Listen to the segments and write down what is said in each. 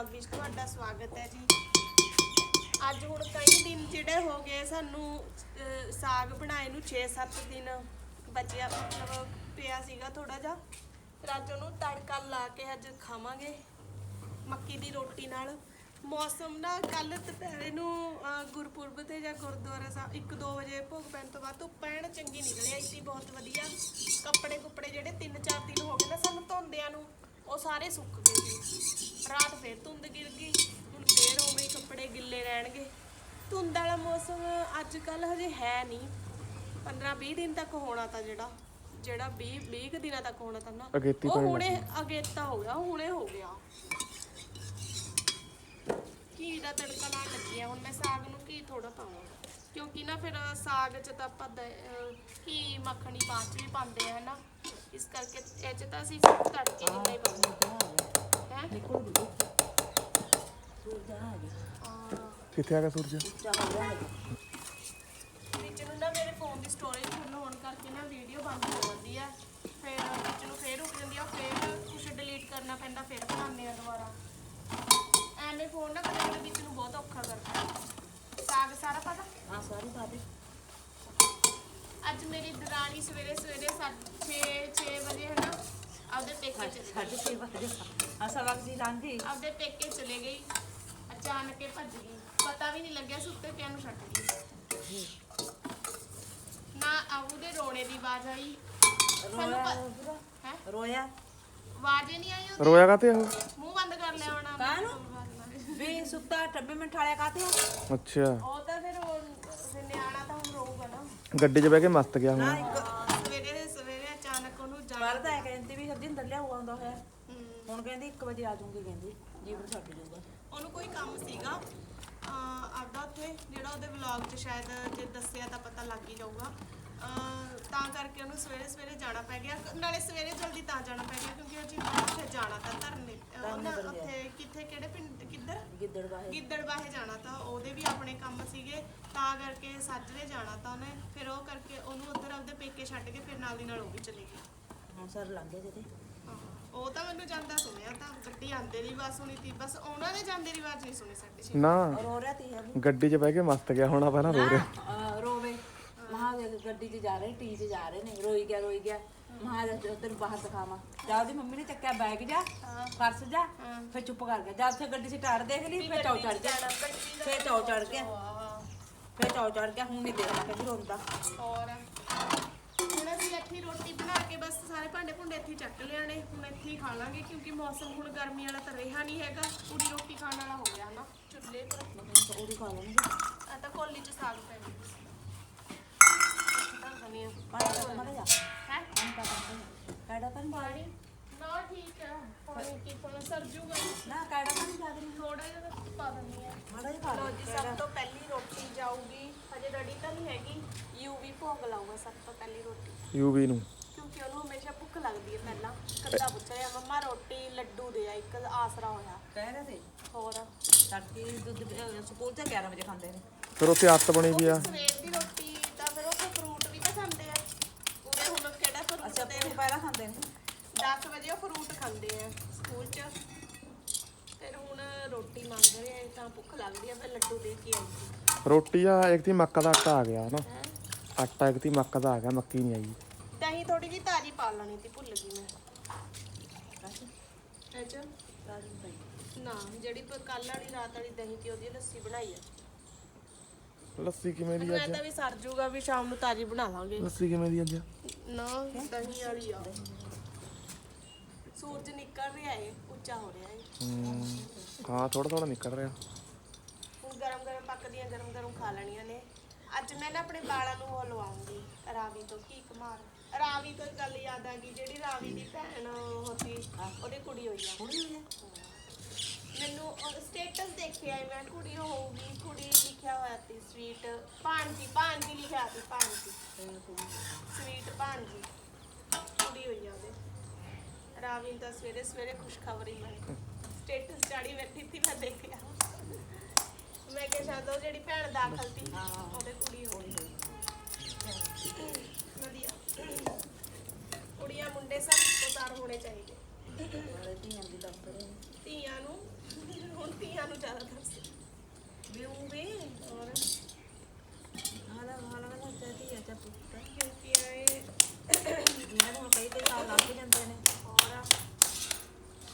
Vlog ਵਿੱਚ ਤੁਹਾਡਾ ਸਵਾਗਤ ਹੈ ਜੀ। ਅੱਜ ਹੁਣ ਕਈ ਦਿਨ ਜਿਹੜੇ ਹੋ ਗਏ ਸਾਨੂੰ ਸਾਗ ਬਣਾਏ ਨੂੰ 6-7 ਦਿਨ ਬਚਿਆ, ਮਤਲਬ ਪਿਆ ਸੀਗਾ ਥੋੜਾ ਜਿਹਾ। ਫਿਰ ਅੱਜ ਉਹਨੂੰ ਤੜਕਾ ਲਾ ਕੇ ਅੱਜ ਖਾਵਾਂਗੇ ਮੱਕੀ ਦੀ ਰੋਟੀ ਨਾਲ। ਮੌਸਮ ਨਾ ਕੱਲ ਦੁਪਹਿਰੇ ਨੂੰ ਗੁਰਪੁਰਬ ਤੇ ਜਾਂ ਗੁਰਦੁਆਰਾ ਸਾਹਿਬ 1-2 ਵਜੇ ਭੋਗ ਪੈਣ ਤੋਂ ਬਾਅਦ ਧੁੱਪ ਐਨ ਚੰਗੀ ਨਿਕਲਿਆ ਆਈ ਸੀ, ਬਹੁਤ ਵਧੀਆ। ਕੱਪੜੇ ਕੁੱਪੜੇ ਜਿਹੜੇ 3-4 ਦਿਨ ਹੋ ਗਏ ਨਾ ਸਾਨੂੰ ਧੋਂਦਿਆਂ ਨੂੰ ਉਹ ਸਾਰੇ ਸੁੱਕ ਗਏ ਸੀ। ਰਾਤ ਫੇਰ ਧੁੰਦ ਗਿਰ ਗਈ। ਹੁਣ ਫੇਰ ਉਵੇਂ ਹੀ ਕੱਪੜੇ ਗਿੱਲੇ ਰਹਿਣਗੇ। ਧੁੰਦ ਵਾਲਾ ਮੌਸਮ ਅੱਜ ਕੱਲ ਹਜੇ ਹੈ ਨਹੀਂ। 15-20 ਦਿਨ ਤੱਕ ਹੋਣਾ ਤਾਂ ਜਿਹੜਾ ਜਿਹੜਾ 20 20 ਕੁ ਦਿਨਾਂ ਤੱਕ ਹੋਣਾ ਤਾਂ ਨਾ। ਅਗੇਤੀ ਉਹ ਹੁਣੇ ਅਗੇਤਾ ਹੋ ਗਿਆ ਹੁਣੇ ਹੋ ਗਿਆ। ਘੀ ਦਾ ਤੜਕਾ ਲਾਉਣ ਲੱਗੀ ਆ। ਹੁਣ ਮੈਂ ਸਾਗ ਨੂੰ ਘੀ ਥੋੜਾ ਪਾਵਾਂ। ਕਿਉਂਕਿ ਨਾ ਫਿਰ ਸਾਗ 'ਚ ਤਾਂ ਆਪਾਂ ਘੀ ਮੱਖਣੀ ਬਾਅਦ 'ਚ ਵੀ ਪਾਉਂਦੇ ਆ ਹਨਾ ਇਸ ਕਰਕੇ ਇਹ 'ਚ ਤਾਂ ਅਸੀਂ ਸਿਰਫ ਤੜਕੇ ਜਿੰਨਾ ਹੀ। ਪਾਉਂਦੇ ਹੈ। ਕਿੱਥੇ ਆ ਗਿਆ ਸੂਰਜ? ਵਿੱਚ ਨੂੰ ਨਾ ਮੇਰੇ ਫੋਨ ਦੀ ਸਟੋਰੇਜ ਫੁੱਲ ਹੋਣ ਕਰਕੇ ਨਾ ਵੀਡੀਓ ਬੰਦ ਹੋ ਜਾਂਦੀ ਹੈ ਫਿਰ ਵਿੱਚ ਨੂੰ ਫੇਰ ਰੁਕ ਜਾਂਦੀ ਆ ਫੇਰ ਕੁਝ ਡਿਲੀਟ ਕਰਨਾ ਪੈਂਦਾ ਫਿਰ ਬਣਾਉਂਦੇ ਆ ਦੁਬਾਰਾ। ਐਵੇਂ ਫੋਨ ਨਾ ਕਦੇ ਕਦੇ ਵਿੱਚ ਨੂੰ ਬਹੁਤ ਔਖਾ ਕਰਦਾ। ਸਾਗ ਸਾਰਾ ਪਤਾ ਹਾਂ ਸਾਰੀ ਬਾਤ ਅੱਜ ਮੇਰੀ ਦਰਾਣੀ ਸਵੇਰੇ ਸਵੇਰੇ 6 6 ਵਜੇ ਹੈ ਨਾ ਆਪਦੇ ਪੇਕੇ ਚਲੇ ਗਈ। ਸਾਢੇ ਛੇ ਵਜੇ ਹਾਂ ਸਵਾ ਕੁ ਦੀ ਲੰਘ ਗਈ। ਆਪਦੇ ਪੇਕੇ ਚਲੇ ਗਈ ਅਚਾਨਕ ਹੀ ਭੱਜ ਗਈ। ਪਤਾ ਵੀ ਨਹੀਂ ਲੱਗਿਆ ਸੁੱਤੇ ਪਿਆ ਨੂੰ ਛੱਡ ਗਈ। ਨਾ ਆਬੂ ਦੇ ਰੋਣੇ ਦੀ ਆਵਾਜ਼ ਆਈ। ਸਾਨੂੰ ਰੋਇਆ ਪ- ਹੈਂ? ਰੋਇਆ? ਆਵਾਜ਼ ਹੀ ਨਹੀਂ ਆਈ ਉਹਦੀ। ਰੋਇਆ ਕਾਤੇ ਉਹ? ਮੂੰਹ ਬੰਦ ਕਰ ਲਿਆ ਹੋਣਾ। ਕਾਹਨੂੰ? ਵੀ ਸੁੱਤਾ ਟੱਬੇ ਮਿੰਟ ਵਾਲਿਆ ਕਾਤੇ ਆ? ਅੱਛਾ। ਉਹ ਤਾਂ ਫਿਰ ਉਹ ਫਿਰ ਨਿਆਣਾ ਤਾਂ ਹੁਣ ਰੋਊਗਾ ਨਾ ਗੱਡੀ 'ਚ ਬਹਿ ਕੇ ਮਸਤ ਗਿਆ ਹੁਣ। ਸਵੇਰੇ ਸਵੇਰੇ ਅਚਾਨਕ ਉਹਨੂੰ ਜਾਣ ਮਰਦਾ ਹੈ ਕਹਿੰਦੀ ਵੀ ਹਰਜਿੰਦਰ ਲਿਆ ਆਉਂਦਾ ਹੋਇਆ। ਹਮ, ਹੁਣ ਕਹਿੰਦੀ 1 ਵਜੇ ਆ ਜਾਊਂਗੀ ਕਹਿੰਦੀ। ਜੀਵਨ ਛੱਡ ਜਾਊਗਾ। ਉਹਨੂੰ ਕੋਈ ਕੰਮ ਸੀਗਾ। ਅਹ ਆਪਦਾ ਉੱਥੇ ਜਿਹੜਾ ਉਹਦੇ ਵਲੌਗ 'ਚ ਸ਼ਾਇਦ ਜੇ ਦੱਸਿਆ ਤਾਂ ਪਤਾ ਲੱਗ ਹੀ ਜਾਊਗਾ। ਅਹ ਤਾਂ ਕਰਕੇ ਉਹਨੂੰ ਸਵੇਰੇ ਸਵੇਰੇ ਜਾਣਾ ਪੈ ਗਿਆ। ਨਾਲੇ ਸਵੇਰੇ ਜਲਦੀ ਤਾਂ ਜਾਣਾ ਪੈ ਗਿਆ ਕਿਉਂਕਿ ਉਹ ਜਿੰਨਾ ਉੱਥੇ ਜਾਣਾ ਤਾਂ ਧਰਨੇ ਅਹ ਉਹਨਾਂ ਉੱਥੇ ਕਿੱਥੇ ਕਿਹੜੇ ਪਿੰਡ ਕਿੱਧਰ? ਗਿੱਦੜ ਵਾਹੇ ਗਿੱਦੜ ਬਾਹੇ ਜਾਣਾ ਤਾਂ ਉਹਦੇ ਵੀ ਆਪਣੇ ਕੰਮ ਸੀਗੇ। ਤਾਂ ਕਰਕੇ ਸਾਜਰੇ ਜਾਣਾ ਤਾਂ ਉਹਨੇ। ਫਿਰ ਉਹ ਕਰਕੇ ਉਹਨੂੰ ਉੱਧਰ ਆਪਦੇ ਪੇਕੇ ਛੱਡ ਕੇ ਫਿਰ ਨਾਲ ਦੀ ਨਾਲ ਉਹ ਵੀ ਚਲੀ ਗਈ ਹੁਣ ਸਰ ਲੰਘ ਗਏ ਜਿਹਦੇ ਹਾਂ, ਉਹ ਤਾਂ ਮੈਨੂੰ ਜਾਂਦਾ ਸੁਣਿਆ ਤਾਂ ਗੱਡੀ ਆਂਦੇ ਦੀ ਆਵਾਜ਼ ਸੁਣੀ ਤੀ ਬਸ ਉਹਨਾਂ ਨੇ ਜਾਂਦੇ ਦੀ ਆਵਾਜ਼ ਨਹੀਂ ਸੁਣੀ ਸਾਡੇ। ਛੇ ਨਾ ਰੋ ਰਿਹਾ ਤੀ ਹੈ ਗੱਡੀ 'ਚ ਬਹਿ ਕੇ ਮਸਤ ਗਿਆ ਹੋਣਾ ਪਹਿਲਾਂ ਰੋ ਰਿਹਾ। ਅਹ ਰੋਵੇ। ਮਹਾ ਗੱਡੀ 'ਚ ਜਾ ਰਹੇ ਟੀ 'ਚ ਜਾ ਰਹੇ ਨੇ। ਰੋਈ ਗਿਆ ਰੋਈ ਗਿਆ। ਮਹਾ ਤੈਨੂੰ ਬਾਹਰ ਦਿਖਾਵਾਂ। ਜਾ ਉਹਦੀ ਮੰਮੀ ਨੇ ਚੱਕਿਆ ਬੈਗ ਜਾ ਪਰਸ ਜਾ ਫਿਰ ਚੁੱਪ ਕਰ ਗਿਆ। ਜਦ ਉੱਥੇ ਗੱਡੀ 'ਚ ਟਾੜ ਦੇਖ ਲਈ ਫਿਰ ਚੌ ਚੜ ਗਿਆ। ਫਿਰ ਚੌ ਚੜ ਗਿਆ। ਫਿਰ ਚੌ ਚੜ ਗਿਆ ਹੁਣ ਨਹੀਂ ਦੇਖਦਾ ਕਿ ਰੋਂਦਾ। ਔਰ ਹੁਣ ਅਸੀਂ ਇੱਥੇ ਹੀ ਰੋਟੀ ਬਣਾ ਕੇ ਬਸ ਸਾਰੇ ਭਾਂਡੇ ਭੁੰਡੇ ਇੱਥੇ ਹੀ ਚੱਕ ਲਿਆਣੇ ਹੁਣ ਇੱਥੇ ਹੀ ਖਾ ਲਾਂਗੇ ਕਿਉਂਕਿ ਮੌਸਮ ਹੁਣ ਗਰਮੀ ਵਾਲਾ ਤਾਂ ਰਿਹਾ ਨਹੀਂ ਹੈਗਾ। ਪੂਰੀ ਰੋਟੀ ਖਾਣ ਵਾਲਾ ਹੋ ਗਿਆ ਨਾ। ਚੁੱਲ੍ਹੇ ਪਰ ਉਹਦੀ ਖਾ ਲੈਣਗੇ। ਆ ਤਾਂ ਕੋਲੀ ਚ ਸਾਗ ਪੈ ਗਿਆ। ਹੈ ਨਾ ਠੀਕ ਹੈ ਪਾਣੀ ਕੀ ਸਰ ਜੂਗਾ। ਨਾ ਕਾੜਾ ਤਾਂ ਨਹੀਂ ਜਾ ਦੇ ਥੋੜਾ ਜਿਹਾ ਤਾਂ ਪਾ ਦਿੰਦੀ ਆ। ਮਾੜਾ ਜਿਹਾ ਲੋ ਖਾ ਜੀ ਸਭ ਤੋਂ ਪਹਿਲੀ ਰੋਟੀ ਜਾਊਗੀ। ਹਜੇ ਰੈਡੀ ਤਾਂ ਨਹੀਂ ਹੈਗੀ। ਯੂਵੀ ਭੋਗ ਲਾਊਗਾ ਸਭ ਤੋਂ ਪਹਿਲੀ ਰੋਟੀ। ਯੂਵੀ ਨੂੰ। ਕਿਉਂਕਿ ਉਹਨੂੰ ਹਮੇਸ਼ਾ ਭੁੱਖ ਲੱਗਦੀ ਹੈ ਪਹਿਲਾਂ। ਕੱਦਾ ਪੁੱਛ ਰਿਹਾ ਮੰਮਾ ਰੋਟੀ ਲੱਡੂ ਦੇ ਆ ਇੱਕ ਆਸਰਾ ਹੋਇਆ। ਕਹਿ ਰਹੇ ਸੀ? ਹੋਰ? ਤੜਕੇ ਦੁੱਧ ਅਹ ਸਕੂਲ ਤੇ 11 ਵਜੇ ਖਾਂਦੇ ਨੇ। ਫਿਰ ਉੱਥੇ ਆਦਤ ਬਣੀ ਵੀ ਆ। ਸਵੇਰ ਦੀ ਰੋਟੀ ਤਾਂ ਫਿਰ ਉਹ ਫਰੂਟ ਵੀ ਤਾਂ ਖਾਂਦੇ ਆ ਉਹਦੇ ਹੁਣ ਕਿਹੜਾ ਫਰੂਟ ਅੱਛਾ ਦੇ ਪਹਿਲਾਂ ਖਾਂਦੇ ਨੇ। 10 ਵਜੇ ਉਹ ਫਰੂਟ ਖਾਂਦੇ ਆ ਸਕੂਲ 'ਚ। ਫਿਰ ਹੁਣ ਰੋਟੀ ਮੰਗ ਰਹੇ ਆ ਤਾਂ ਭੁੱਖ ਲੱਗਦੀ ਆ ਫਿਰ ਲੱਡੂ ਦੇ ਕੇ ਆਉਂਗੀ ਰੋਟੀ ਆ ਇੱਕ ਤੀ ਮੱਕਾ ਦਾ ਆਟਾ ਆ ਗਿਆ ਨਾ ਆਟਾ ਇੱਕ ਤੀ ਮੱਕਾ ਦਾ ਆ ਗਿਆ ਮੱਕੀ ਨਹੀਂ ਆਈ। ਦਹੀਂ ਥੋੜੀ ਜਿਹੀ ਤਾਜੀ ਪਾ ਲੈਣੀ ਤੀ ਭੁੱਲ ਗਈ ਮੈਂ। 'ਚ ਨਾ ਜਿਹੜੀ ਕੱਲ ਵਾਲੀ ਰਾਤ ਵਾਲੀ ਦਹੀਂ ਤੀ ਉਹਦੀ ਲੱਸੀ ਬਣਾਈ ਆ। ਲੱਸੀ ਕਿਵੇਂ ਦੀ ਮੈਂ ਅੱਜ? ਤਾਂ ਵੀ ਸਰ ਜੂਗਾ ਵੀ ਸ਼ਾਮ ਨੂੰ ਤਾਜੀ ਬਣਾ ਲਾਂਗੇ। ਲੱਸੀ ਕਿਵੇਂ ਦੀ ਅੱਜ? ਨਾ ਦਹੀਂ ਵਾਲੀ ਆ। ਸੂਰਜ ਨਿਕਲ ਰਿਹਾ ਏ ਉੱਚਾ ਹੋ ਰਿਹਾ ਏ। ਹਮ, ਹਾਂ ਥੋੜਾ ਥੋੜਾ ਨਿਕਲ ਰਿਹਾ। ਹੁਣ ਗਰਮ ਗਰਮ ਪੱਕਦੀਆਂ ਗਰਮ ਗਰਮ ਖਾ ਲੈਣੀਆਂ ਨੇ। ਅੱਜ ਮੈਂ ਨਾ ਆਪਣੇ ਵਾਲਾਂ ਨੂੰ ਉਹ ਲਵਾਉਂਗੀ ਰਾਵੀ ਤੋਂ ਕੀ ਕਮਾਰ। ਰਾਵੀ ਤੋਂ ਗੱਲ ਯਾਦ ਆ ਗਈ ਜਿਹੜੀ ਰਾਵੀ ਦੀ ਭੈਣ ਹੋਤੀ ਉਹਦੀ ਕੁੜੀ ਹੋਈ ਆ। ਕੁੜੀ ਹੋਈ ਹੈ। ਮੈਨੂੰ ਸਟੇਟਸ ਦੇਖਿਆ ਏ ਮੈਂ ਕੁੜੀ ਹੋਊਗੀ ਕੁੜੀ ਲਿਖਿਆ ਹੋਇਆ ਸੀ ਸਵੀਟ ਭਾਂਜੀ ਭਾਂਜੀ ਲਿਖਿਆ ਸੀ ਭਾਂਜੀ ਸਵੀਟ ਭਾਂਜੀ ਕੁੜੀ ਹੋਈ ਆ ਉਹਦੇ। ਰਾਵੀ ਤਾਂ ਸਵੇਰੇ ਸਵੇਰੇ ਖੁਸ਼ਖਬਰੀ ਮੈਂ ਸਟੇਟਸ ਚਾੜੀ ਬੈਠੀ ਸੀ ਮੈਂ ਦੇਖਿਆ। ਮੈਂ ਕਿਹਾ ਸ਼ਾਇਦ ਉਹ ਜਿਹੜੀ ਭੈਣ ਦਾਖਲ ਸੀ ਉਹਦੇ ਕੁੜੀ ਹੋਈ ਵਧੀਆ। ਕੁੜੀਆਂ ਮੁੰਡੇ ਸਭ ਉਤਾਰ ਹੋਣੇ ਚਾਹੀਦੇ। ਧੀਆਂ ਦੀ ਦਫ਼ਤਰ ਹੈ ਧੀਆਂ ਨੂੰ ਜ਼ਿਆਦਾ ਤਰਸ ਵੀ ਉਹ ਵੀ ਹੋਰ ਹਾਲਾ ਹਾਲਾ ਨਾ ਚਾਹਤੀ ਆ। ਚਾ ਪੁੱਤ ਕਿਉਂਕਿ ਇਹ ਇਹਨਾਂ ਨੂੰ ਕਈ ਕਈ ਸਾਲ ਲੰਘ ਜਾਂਦੇ ਨੇ। ਹੋਰ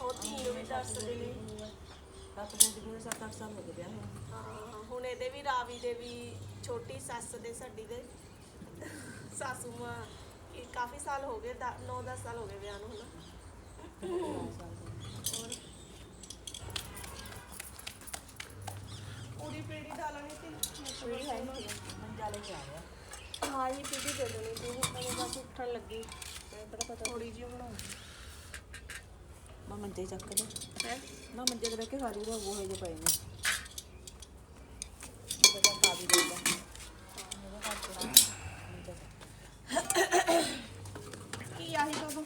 ਉਹ ਧੀ ਨੂੰ ਵੀ ਦੱਸਦੇ ਨੇ ਸੱਤ ਪੁੱਤ ਪੂਰੇ ਸੱਤ ਅੱਠ ਸਾਲ ਹੋ ਗਏ ਵਿਆਹ ਹੋਏ ਹਾਂ, ਹੁਣ ਇਹਦੇ ਵੀ ਰਾਵੀ ਦੇ ਵੀ ਛੋਟੀ ਸੱਸ ਦੇ ਸਾਡੀ ਦੇ। ਸਾਸੂ ਮਾਂ ਇਹ ਕਾਫੀ ਸਾਲ ਹੋ ਗਏ 9-10 ਸਾਲ ਹੋ ਗਏ ਵਿਆਹ ਨੂੰ ਹੁਣ ਹੋਰ ਪੂਰੀ ਪੇੜੀ ਡਾਲਾਂਗੇ ਤੇ ਕੋਈ ਹੈ ਨਹੀਂ ਮੰਜਾ ਲੈ ਕੇ ਆ ਗਿਆ ਹਾਂ ਇਹ ਪੀੜੀ ਦੇ ਦੇਣੀ ਤੂੰ ਹੁਣ ਤਾਂ ਮੈਂ ਬਸ ਉੱਠਣ ਲੱਗੀ। ਪਤਾ ਪਤਾ ਥੋੜੀ ਜਿਹੀ ਬਣਾਉਂਗੀ ਮੈਂ ਮੰਜੇ ਚੱਕ ਲਿਆ ਹੈ? ਮੈਂ ਮੰਜੇ ਤੇ ਬਹਿ ਕੇ ਖਾ ਲੂਗਾ ਉਹ ਜਿਹੇ ਪਏ ਨੇ ਉਹਦਾ ਖਾ ਵੀ ਦੇਗਾ ਕੀ ਆਹੀ ਕਦੋਂ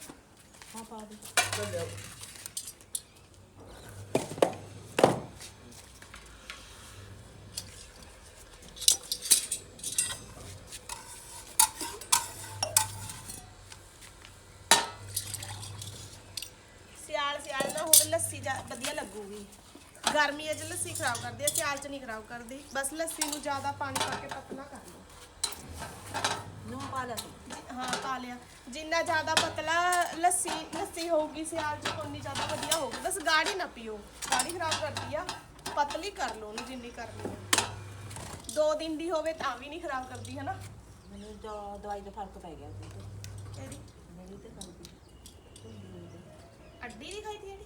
ਹਾਂ ਪਾ ਦੇ ਸਿਆਲ ਸਿਆਲ ਨਾ ਹੁਣ ਲੱਸੀ ਜਾ- ਵਧੀਆ ਲੱਗੂਗੀ। ਗਰਮੀਆਂ 'ਚ ਲੱਸੀ ਖਰਾਬ ਕਰਦੀ ਹੈ ਸਿਆਲ 'ਚ ਨਹੀਂ ਖਰਾਬ ਕਰਦੀ। ਬਸ ਲੱਸੀ ਨੂੰ ਜ਼ਿਆਦਾ ਪਾਣੀ ਪਾ ਕੇ ਪਤਲਾ ਕਰ ਲਓ। ਨੂੰ ਪਾ ਜੀ- ਹਾਂ ਪਾ ਲਿਆ। ਜਿੰਨਾ ਜ਼ਿਆਦਾ ਪਤਲਾ ਲੱਸੀ ਲੱਸੀ ਹੋਊਗੀ ਸਿਆਲ 'ਚ ਉਨੀ ਜ਼ਿਆਦਾ ਵਧੀਆ ਹੋਊਗੀ। ਬਸ ਗਾੜੀ ਨਾ ਪੀਓ। ਗਾੜੀ ਖਰਾਬ ਕਰਦੀ ਆ। ਪਤਲੀ ਕਰ ਲਓ ਉਹਨੂੰ ਜਿੰਨੀ ਕਰਨੀ ਆ। ਦੋ ਦਿਨ ਦੀ ਹੋਵੇ ਤਾਂ ਵੀ ਨਹੀਂ ਖਰਾਬ ਕਰਦੀ ਹੈ ਨਾ ਮੈਨੂੰ ਜੋ ਦਵਾਈ ਦਾ ਫ਼ਰਕ ਪੈ ਗਿਆ ਉਹਦੇ ਤੇ। ਇਹਦੀ ਮੇਰੀ ਤੇ ਕਰਦੀ ਅੱਡੀ ਦੀ ਖਾਈ ਤੀ ਦੇ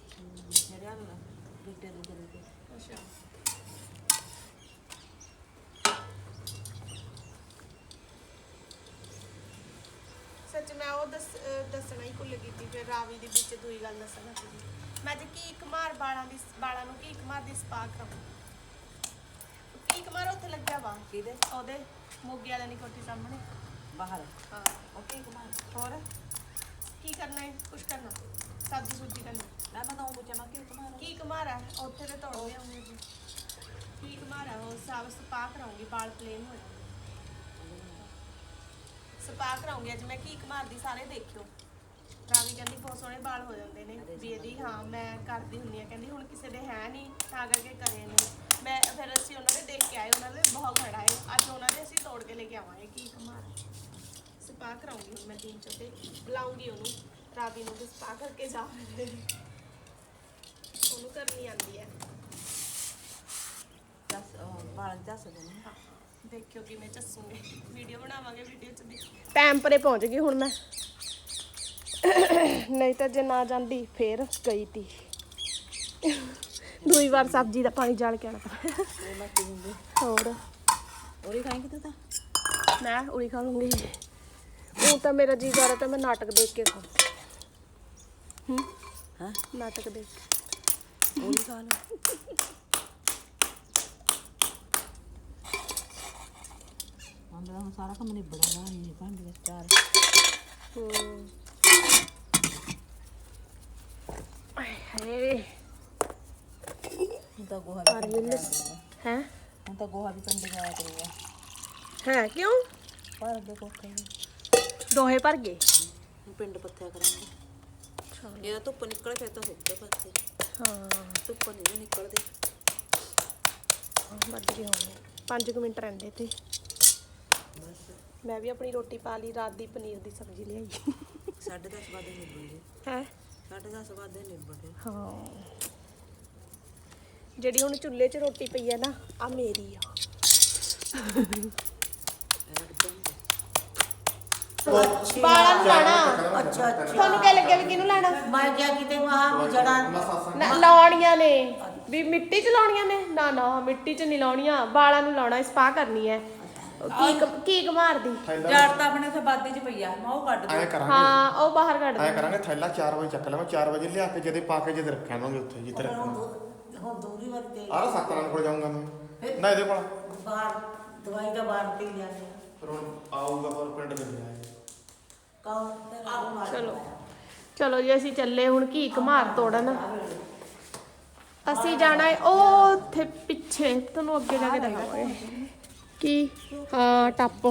ਅੱਛਾ ਸੱਚ ਮੈਂ ਉਹ ਦੱਸ ਅਹ ਦੱਸਣਾ ਹੀ ਭੁੱਲ ਗਈ ਸੀ ਫਿਰ ਰਾਵੀ ਦੇ ਵਿੱਚ ਦੂਈ ਗੱਲ ਦੱਸਣਾ ਸੀ। ਮੈਂ ਤੇ ਕੀ ਕੁਮਾਰ ਬਾਲਾਂ ਦੀ ਬਾਲਾਂ ਨੂੰ ਕੀ ਕੁਮਾਰ ਦੀ ਸਪਾ ਕਰਾਉਂ ਕੀ ਕੁਮਾਰ ਉੱਥੇ ਲੱਗਿਆ ਵਾ। ਕਿਹਦੇ? ਉਹਦੇ ਮੋਗੇ ਵਾਲਿਆਂ ਦੀ ਕੋਠੀ ਸਾਹਮਣੇ। ਬਾਹਰ। ਹਾਂ। ਓਕੇ ਕੁਮਾਰ ਹੋਰ? ਕੀ ਕਰਨਾ ਹੈ? ਕੁਛ ਕਰਨਾ। ਸਬਜ਼ੀ ਸੁਬਜ਼ੀ ਕਰਨੀ। ਮੈਂ ਉਹ ਪੁੱਛਿਆ ਮੈਂ ਕਿ ਕੁਮਾਰ ਕੀ ਕੁਮਾਰ ਉੱਥੇ ਤੇ ਤੋੜ ਲਿਆਉਂਗੇ ਜੀ। ਕੀ ਕੁਮਾਰ ਉਹ ਸਭ ਸਪਾ ਕਰਾਉਂਗੀ ਬਾਲ ਪਲੇਨ ਹੋ ਸਪਾ ਕਰਾਉਂਗੀ ਅੱਜ। ਮੈਂ ਕੀ ਕੁਮਾਰ ਦੀ ਸਾਰੇ ਦੇਖਿਓ। ਰਾਵੀ ਕਹਿੰਦੀ ਬਹੁਤ ਸੋਹਣੇ ਬਾਲ ਹੋ ਜਾਂਦੇ ਨੇ। ਵੀ ਇਹਦੀ ਹਾਂ ਮੈਂ ਕਰਦੀ ਹੁੰਦੀ ਆ ਕਹਿੰਦੀ ਹੁਣ ਕਿਸੇ ਦੇ ਹੈ ਨਹੀਂ ਤਾਂ ਕਰਕੇ ਕਰੇ ਨੇ। ਮੈਂ ਫਿਰ ਅਸੀਂ ਉਹਨਾਂ ਦੇ ਦੇਖ ਕੇ ਆਏ। ਉਹਨਾਂ ਦੇ ਬਹੁਤ ਖੜਾ ਹੈ ਅੱਜ ਉਹਨਾਂ ਦੇ ਅਸੀਂ ਤੋੜ ਕੇ ਲੈ ਕੇ ਆਵਾਂਗੇ। ਕੀ ਕੁਮਾਰ ਸਪਾ ਕਰਾਉਂਗੀ ਹੁਣ ਮੈਂ ਦਿਨ ਚ ਤੇ ਬੁਲਾਉਂਗੀ ਉਹਨੂੰ ਰਾਵੀ ਨੂੰ ਸਪਾ ਕਰਕੇ ਜਾਵਾਂਗੇ ਉਹਨੂੰ ਕਰਨੀ ਆਂਦੀ ਹੈ। ਦੱਸ ਬਾਲ ਦੱਸ ਦੇ ਨੇ ਹਾਂ ਦੇਖਿਓ ਕਿਵੇਂ ਚੱਸੂਗੇ। ਵੀਡੀਓ ਬਣਾਵਾਂਗੇ ਵੀਡੀਓ ਚ ਦੇਖ ਟਾਈਮ ਪਰੇ ਪਹੁੰਚ ਗਈ ਹੁਣ ਮੈਂ। ਨਹੀਂ ਤਾਂ ਜੇ ਨਾ ਜਾਂਦੀ ਫੇਰ ਗਈ ਤੀ। ਦੂਈ ਵਾਰ ਸਬਜ਼ੀ ਦਾ ਪਾਣੀ ਜਾਲ ਕੇ ਆਣਾ ਹੋਰ? ਉਹੀ ਖਾਏਂਗੇ ਤੂੰ ਤਾਂ? ਮੈਂ ਉੜੀ ਖਾ ਲੂੰਗੀ। ਉਹ ਤਾਂ ਮੇਰਾ ਜੀ ਕਰ ਰਿਹਾ ਤਾਂ ਮੈਂ ਨਾਟਕ ਦੇਖ ਕੇ ਖਾਂ ਹੂੰ? ਹਾਂ? ਨਾਟਕ ਦੇਖ। ਕੇ ਉਹੀ ਖਾ ਲਓ ਹੁਣ ਤਾਂ ਹੁਣ ਸਾਰਾ ਕੰਮ ਨਿਬੜਾ ਨਾ ਨਹੀਂ ਭਾਂਡੇ ਦੇ ਚਾਰ। ਹੂੰ। ਆਏ ਹਾਏ ਹੁਣ ਤਾਂ ਗੋਹਾ ਪਰ ਵੀ ਇਹ ਹੈ? ਹੁਣ ਤਾਂ ਗੋਹਾ ਵੀ ਪਿੰਡ ਜਾਇਆ ਕਰੂਗਾ। ਹੈ ਕਿਉਂ? ਪਰ ਅੱਗੇ ਕੋਠੇ ਨੂੰ ਦੋਹੇ ਭਰ ਗਏ। ਪਿੰਡ ਪੱਥਿਆ ਕਰਾਂਗੇ। ਇਹ ਧੁੱਪ ਨਿਕਲੇ ਫਿਰ ਤਾਂ ਸੁੱਕੇ ਪੱਤੇ ਹਾਂ। ਧੁੱਪ ਨਹੀਂ ਨਿਕਲਦੇ। ਵੱਜ ਗਏ ਹੋਣੇ। 5 ਮਿੰਟ ਰਹਿੰਦੇ ਤੇ ਮੈਂ ਵੀ ਆਪਣੀ ਰੋਟੀ ਪਾ ਲਈ ਰਾਤ ਦੀ ਪਨੀਰ ਦੀ ਸਬਜ਼ੀ ਲਿਆਈ। ਸਾਢੇ ਵਜੇ ਨਿਬੜਦੇ ਹੈ? ਸਾਢੇ ਵਜੇ ਨਿਬੜਦੇ ਹਾਂ। ਜਿਹੜੀ ਹੁਣ ਚੁੱਲ੍ਹੇ 'ਚ ਰੋਟੀ ਪਈ ਹੈ ਨਾ ਆ ਮੇਰੀ ਆ। ਬਾਲਾਂ ਨੂੰ ਲਾਣਾ। ਅੱਛਾ ਅੱਛਾ। ਤੁਹਾਨੂੰ ਕੀ ਲੱਗਿਆ ਵੀ ਕਿਹਨੂੰ ਲਾਣਾ? ਮੈਂ ਕਿਹਾ ਕਿਤੇ ਮਹਾ ਜੜਾ ਨਾ ਲਾਉਣੀਆਂ ਨੇ। ਵੀ ਮਿੱਟੀ 'ਚ ਲਾਉਣੀਆਂ ਨੇ? ਨਾ ਨਾ ਮਿੱਟੀ 'ਚ ਨਹੀਂ ਲਾਉਣੀਆਂ। ਬਾਲਾਂ ਨੂੰ ਲਾਉਣਾ ਸਪਾ ਕਰਨੀ ਹੈ ਕੀ ਕ- ਕੀ ਮਾਰਦੀ? ਜੜ ਤਾਂ ਆਪਣੇ ਉੱਥੇ ਬਾਦੇ 'ਚ ਪਈ ਆ। ਮੈਂ ਉਹ ਕੱਢ ਐਂ ਦੂੰ ਕਰਾਂਗੇ। ਹਾਂ ਉਹ ਬਾਹਰ ਕੱਢ ਐਂ ਦੇ ਕਰਾਂਗੇ ਥੈਲਾ 4 ਵਜੇ ਚੱਕ ਲਵਾਂ 4 ਵਜੇ ਲਿਆ ਕੇ ਜਦੇ ਪਾ ਕੇ ਜਦੇ ਰੱਖਾਂਗੇ ਉੱਥੇ ਜਿੱਥੇ ਰੱਖਣਾ ਹੁਣ ਦੂਰੀ ਵਰਤੇ ਆਹ ਸਤਨਾਮ ਕੋਲ ਜਾਊਂਗਾ ਮੈਂ। ਨਾ ਇਹਦੇ ਕੋਲ। ਬਾਹਰ ਦਵਾਈ ਦਾ ਬਾਹਰ ਪੀ ਜਾਂਦੇ ਫਿਰ ਹੁਣ ਆਊਗਾ ਪਰ ਪਿੰਡ ਦੇ ਨਹੀਂ ਆਏ ਕੌਣ ਤੇ ਆਪ ਮਾਰ ਚਲੋ। ਚਲੋ ਜੀ ਅਸੀਂ ਚੱਲੇ ਹੁਣ ਕੀ ਘਮਾਰ ਤੋੜਨ। ਅਸੀਂ ਜਾਣਾ ਹੈ ਉਹ ਉੱਥੇ ਪਿੱਛੇ ਤੁਹਾਨੂੰ ਅੱਗੇ ਜਾ ਕੇ ਦਿਖਾਵਾਂਗੇ। ਕੀ? ਹਾਂ ਟੱਪ।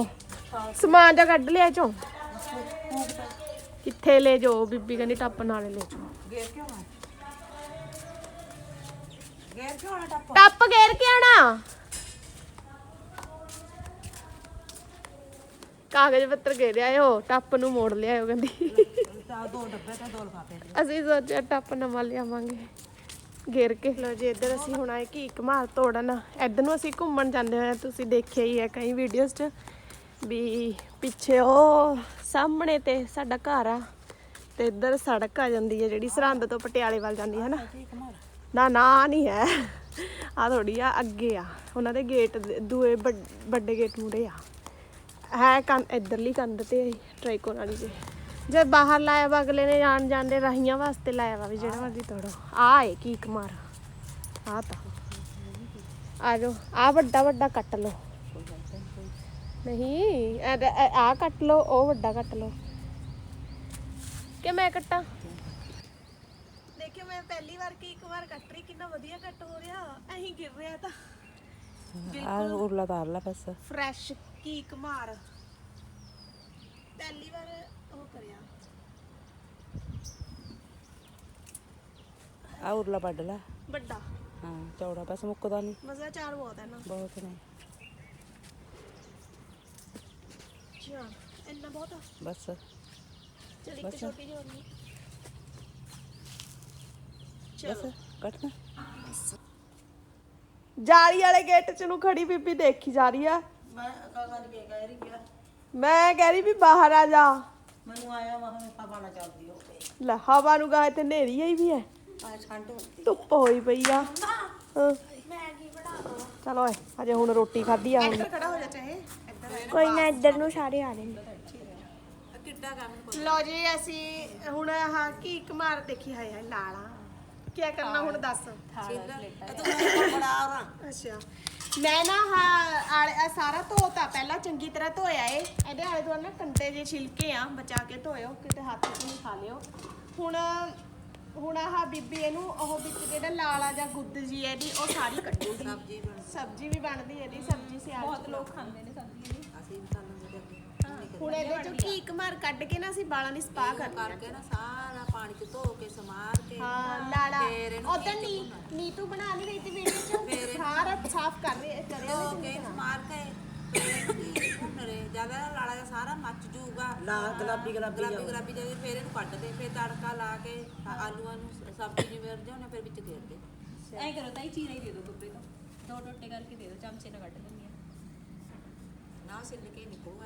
ਸਮਾਨ ਜਾ ਕੱਢ ਲਿਆ ਚੋਂ। ਕਿੱਥੇ ਲੈ ਜਾਓ ਬੀਬੀ ਕਹਿੰਦੀ ਟੱਪ ਨਾਲੇ ਲੈ ਜਾਓ। ਗੇਰ ਕਿਉਂ ਆ ਗੈਰ ਕਿਉਂ ਆਣਾ ਟੱਪ? ਟੱਪ ਗੇਰ ਕੇ ਆਣਾ ਕਾਗਜ਼ ਪੱਤਰ ਘੇਰ ਆਇਓ ਟੱਪ ਨੂੰ ਮੋੜ ਲਿਆਇਓ ਕਹਿੰਦੀ। ਤਾਂ ਦੋ ਡੱਬੇ ਤੇ ਦੋ ਲਫਾਫੇ ਅਸੀਂ ਸੋਚਿਆ ਟੱਪ ਨਵਾਂ ਲਿਆਵਾਂਗੇ ਘੇਰ ਕੇ। ਲੋ ਜੀ ਇੱਧਰ ਅਸੀਂ ਹੁਣ ਆਏ ਕਿ ਕਮਾਲ ਤੋੜਨ। ਇੱਧਰ ਨੂੰ ਅਸੀਂ ਘੁੰਮਣ ਜਾਂਦੇ ਹੋਏ ਤੁਸੀਂ ਦੇਖਿਆ ਹੀ ਹੈ ਕਈ ਵੀਡੀਓਜ਼ 'ਚ ਵੀ ਪਿੱਛੇ ਉਹ ਸਾਹਮਣੇ ਤੇ ਸਾਡਾ ਘਰ ਆ ਤੇ ਇੱਧਰ ਸੜਕ ਆ ਜਾਂਦੀ ਹੈ ਜਿਹੜੀ ਸਰਹੰਦ ਤੋਂ ਪਟਿਆਲੇ ਵੱਲ ਜਾਂਦੀ ਹੈ ਨਾ। ਨਾ ਨਾ ਨਹੀਂ ਹੈ। ਆ ਥੋੜੀ ਆ ਅੱਗੇ ਆ ਉਹਨਾਂ ਦੇ ਗੇਟ ਦੂਏ ਵੱਡੇ ਗੇਟ ਮੂਰੇ ਆ। ਹੈ ਕੰਨ ਇਧਰਲੀ ਕੰਧ ਤੇ ਟ੍ਰਾਈਕੋਨ ਵਾਲੀ ਜੇ ਜੇ ਬਾਹਰ ਲਾਇਆ ਵਾ ਅਗਲੇ ਨੇ ਜਾਣ ਜਾਂਦੇ ਰਾਹੀਆਂ ਵਾਸਤੇ ਲਾਇਆ ਵਾ ਵੀ ਜਿਹੜਾ ਮਰਜ਼ੀ ਤੋੜੋ। ਆ ਏ ਕੀ ਕਮਾਰ ਆ ਤਾਂ। ਆ ਜਾਓ ਆ ਵੱਡਾ ਵੱਡਾ ਕੱਟ ਲਓ। ਨਹੀਂ ਆ ਕੱਟ ਲਓ ਉਹ ਵੱਡਾ ਕੱਟ ਲਓ। ਕਿ ਮੈਂ ਕੱਟਾਂ? ਦੇਖਿਓ ਮੈਂ ਪਹਿਲੀ ਵਾਰ ਕੀ ਇੱਕ ਵਾਰ ਕੱਟ ਰਹੀ ਕਿੰਨਾ ਵਧੀਆ ਕੱਟ ਹੋ ਰਿਹਾ। ਐਂ ਗਿਰ ਰਿਹਾ ਤਾਂ। ਆ ਉਰਲਾ ਤਾਰ ਲਾ ਬਸ। ਫਰੈਸ਼। ਕੀਕ ਮਾਰ? ਪਹਿਲੀ ਵਾਰ ਉਹ ਕਰਿਆ। ਆ ਉਰਲਾ ਵੱਢ ਲਾ। ਵੱਡਾ। ਹਾਂ ਚੌੜਾ ਬਸ ਮੁੱਕਦਾ ਨਹੀਂ ਮਜ਼ਾ ਚਾਰ ਬਹੁਤ ਹੈ ਨਾ। ਬਹੁਤ ਨੇ। ਅੱਛਾ ਇੰਨਾ ਬਹੁਤ ਆ? ਬਸ। ਚਲ ਇੱਕ ਬਸ। ਛੋਟੀ ਜਿਹੀ ਹੋਰ ਬਸ ਕੱਟਣਾ ਜਾਲੀ ਵਾਲੇ ਗੇਟ ਚ ਨੂੰ ਖੜੀ ਬੀਬੀ ਦੇਖੀ ਜਾ ਰਹੀ ਆ। ਮੈਂ ਕਹਿ ਰਹੀ ਗਿਆ ਮੈਂ ਕਹਿ ਰਹੀ ਵੀ ਬਾਹਰ ਆ ਜਾ। ਮੈਨੂੰ ਆਇਆ ਮੈਂ ਹਮੇ ਹਵਾ ਨਾ ਚੱਲਦੀ ਹੋਵੇ ਲੈ ਹਵਾ ਨੂੰ ਗਾਏ ਤੇ ਨੇਰੀ ਆਈ ਵੀ ਹੈ ਆ ਠੰਡ ਹੁੰਦੀ ਧੁੱਪ ਹੋਈ ਪਈ ਆ। ਚਲੋ ਏ ਅਜੇ ਹੁਣ ਰੋਟੀ ਖਾਧੀ ਆ ਹੁਣ। ਖੜਾ ਹੋ ਜਾ ਚਾਹੇ ਕੋਈ ਨਾ ਇੱਧਰ ਨੂੰ ਸਾਰੇ ਆ ਰਹੇ ਲੋ ਜੀ ਅਸੀਂ ਹੁਣ ਆਹ ਕੀ ਕਮਾਰ ਦੇਖੀ ਹਾਏ ਹਾਏ ਲਾਲਾ। ਕੀ ਕਰਨਾ ਹੁਣ ਦੱਸ। ਤੂੰ ਬੜਾ ਆ ਅੱਛਾ। ਮੈਂ ਨਾ ਆਹ ਆਲੇ ਆਹ ਸਾਰਾ ਧੋਤਾ ਪਹਿਲਾਂ ਚੰਗੀ ਤਰ੍ਹਾਂ ਧੋਇਆ ਏ। ਇਹਦੇ ਆਲੇ ਦੁਆਲੇ ਨਾ ਕੰਡੇ ਜੇ ਛਿਲਕੇ ਆ ਬਚਾ ਕੇ ਧੋਇਓ ਕਿਤੇ ਹੱਥ 'ਚ ਨਹੀਂ ਖਾ ਲਿਓ। ਹੁਣ ਹੁਣ ਆਹ ਬੀਬੀ ਇਹਨੂੰ ਉਹ ਵਿੱਚ ਜਿਹੜਾ ਲਾਲਾ ਜਾਂ ਗੁੱਦ ਜੀ ਹੈ ਇਹਦੀ ਉਹ ਸਾਰੀ ਕੱਢੂਗੀ। ਸਬਜ਼ੀ ਸਬਜ਼ੀ ਵੀ ਬਣਦੀ ਹੈ ਇਹਦੀ ਸਬਜ਼ੀ ਸਿਆਲ ਬਹੁਤ ਲੋਕ ਖਾਂਦੇ ਨੇ ਸਬਜ਼ੀ ਇਹਦੀ। ਅਸੀਂ ਵੀ ਖਾਣ ਲੱਗੇ ਹੁਣ ਇਹਦੇ ਚੋਂ ਕੀ ਕਮਾਰ ਕੱਢ ਕੇ ਨਾ ਅਸੀਂ ਬਾਲਾਂ ਦੀ ਸਪਾ ਕਰਨੀ ਆ। ਕਰਕੇ ਨਾ ਸਾਰਾ ਪਾਣੀ ਚ ਧੋ ਕੇ ਸਮਾਰ ਕੇ ਹਾਂ ਲਾਲਾ ਫੇਰ ਇਹਨੂੰ ਉਦੋਂ ਨੀ ਨੀਤੂ ਬਣਾ ਨਹੀਂ ਰਹੀ ਸਾਫ਼ ਕਰ ਰਹੀ ਕਰਿਆ ਧੋ ਕੇ ਸਮਾਰ ਕੇ ਫੇਰ ਭੁੰਨਰੇ ਜ਼ਿਆਦਾ ਲਾਲਾ ਜਿਹਾ ਸਾਰਾ ਮੱਚ ਜੂਗਾ ਲਾ ਗੁਲਾਬੀ ਗੁਲਾਬੀ ਗੁਲਾਬੀ ਗੁਲਾਬੀ ਜਦੋਂ ਫੇਰ ਇਹਨੂੰ ਕੱਢ ਦੇ ਫੇਰ ਤੜਕਾ ਲਾ ਕੇ ਆ- ਆਲੂਆਂ ਨੂੰ ਸ- ਸਬਜ਼ੀ ਜਿਵੇਂ ਰਜਾਉਣਾ ਫਿਰ ਵਿੱਚ ਘੇਰ ਦੇ। ਐ ਕਰੋ ਤਾਈ ਚੀਰਾ ਹੀ ਦੇ ਦਿਓ ਗੱਬੇ ਤੋਂ ਦੋ ਟੋਟੇ ਕਰਕੇ ਦੇ ਦਿਓ ਚਮਚੇ ਨਾਲ ਕੱਢ ਲੈਂਦੀ ਆ ਨਾ ਸਿੱਲ ਕੇ ਨਿਕਲੂਗਾ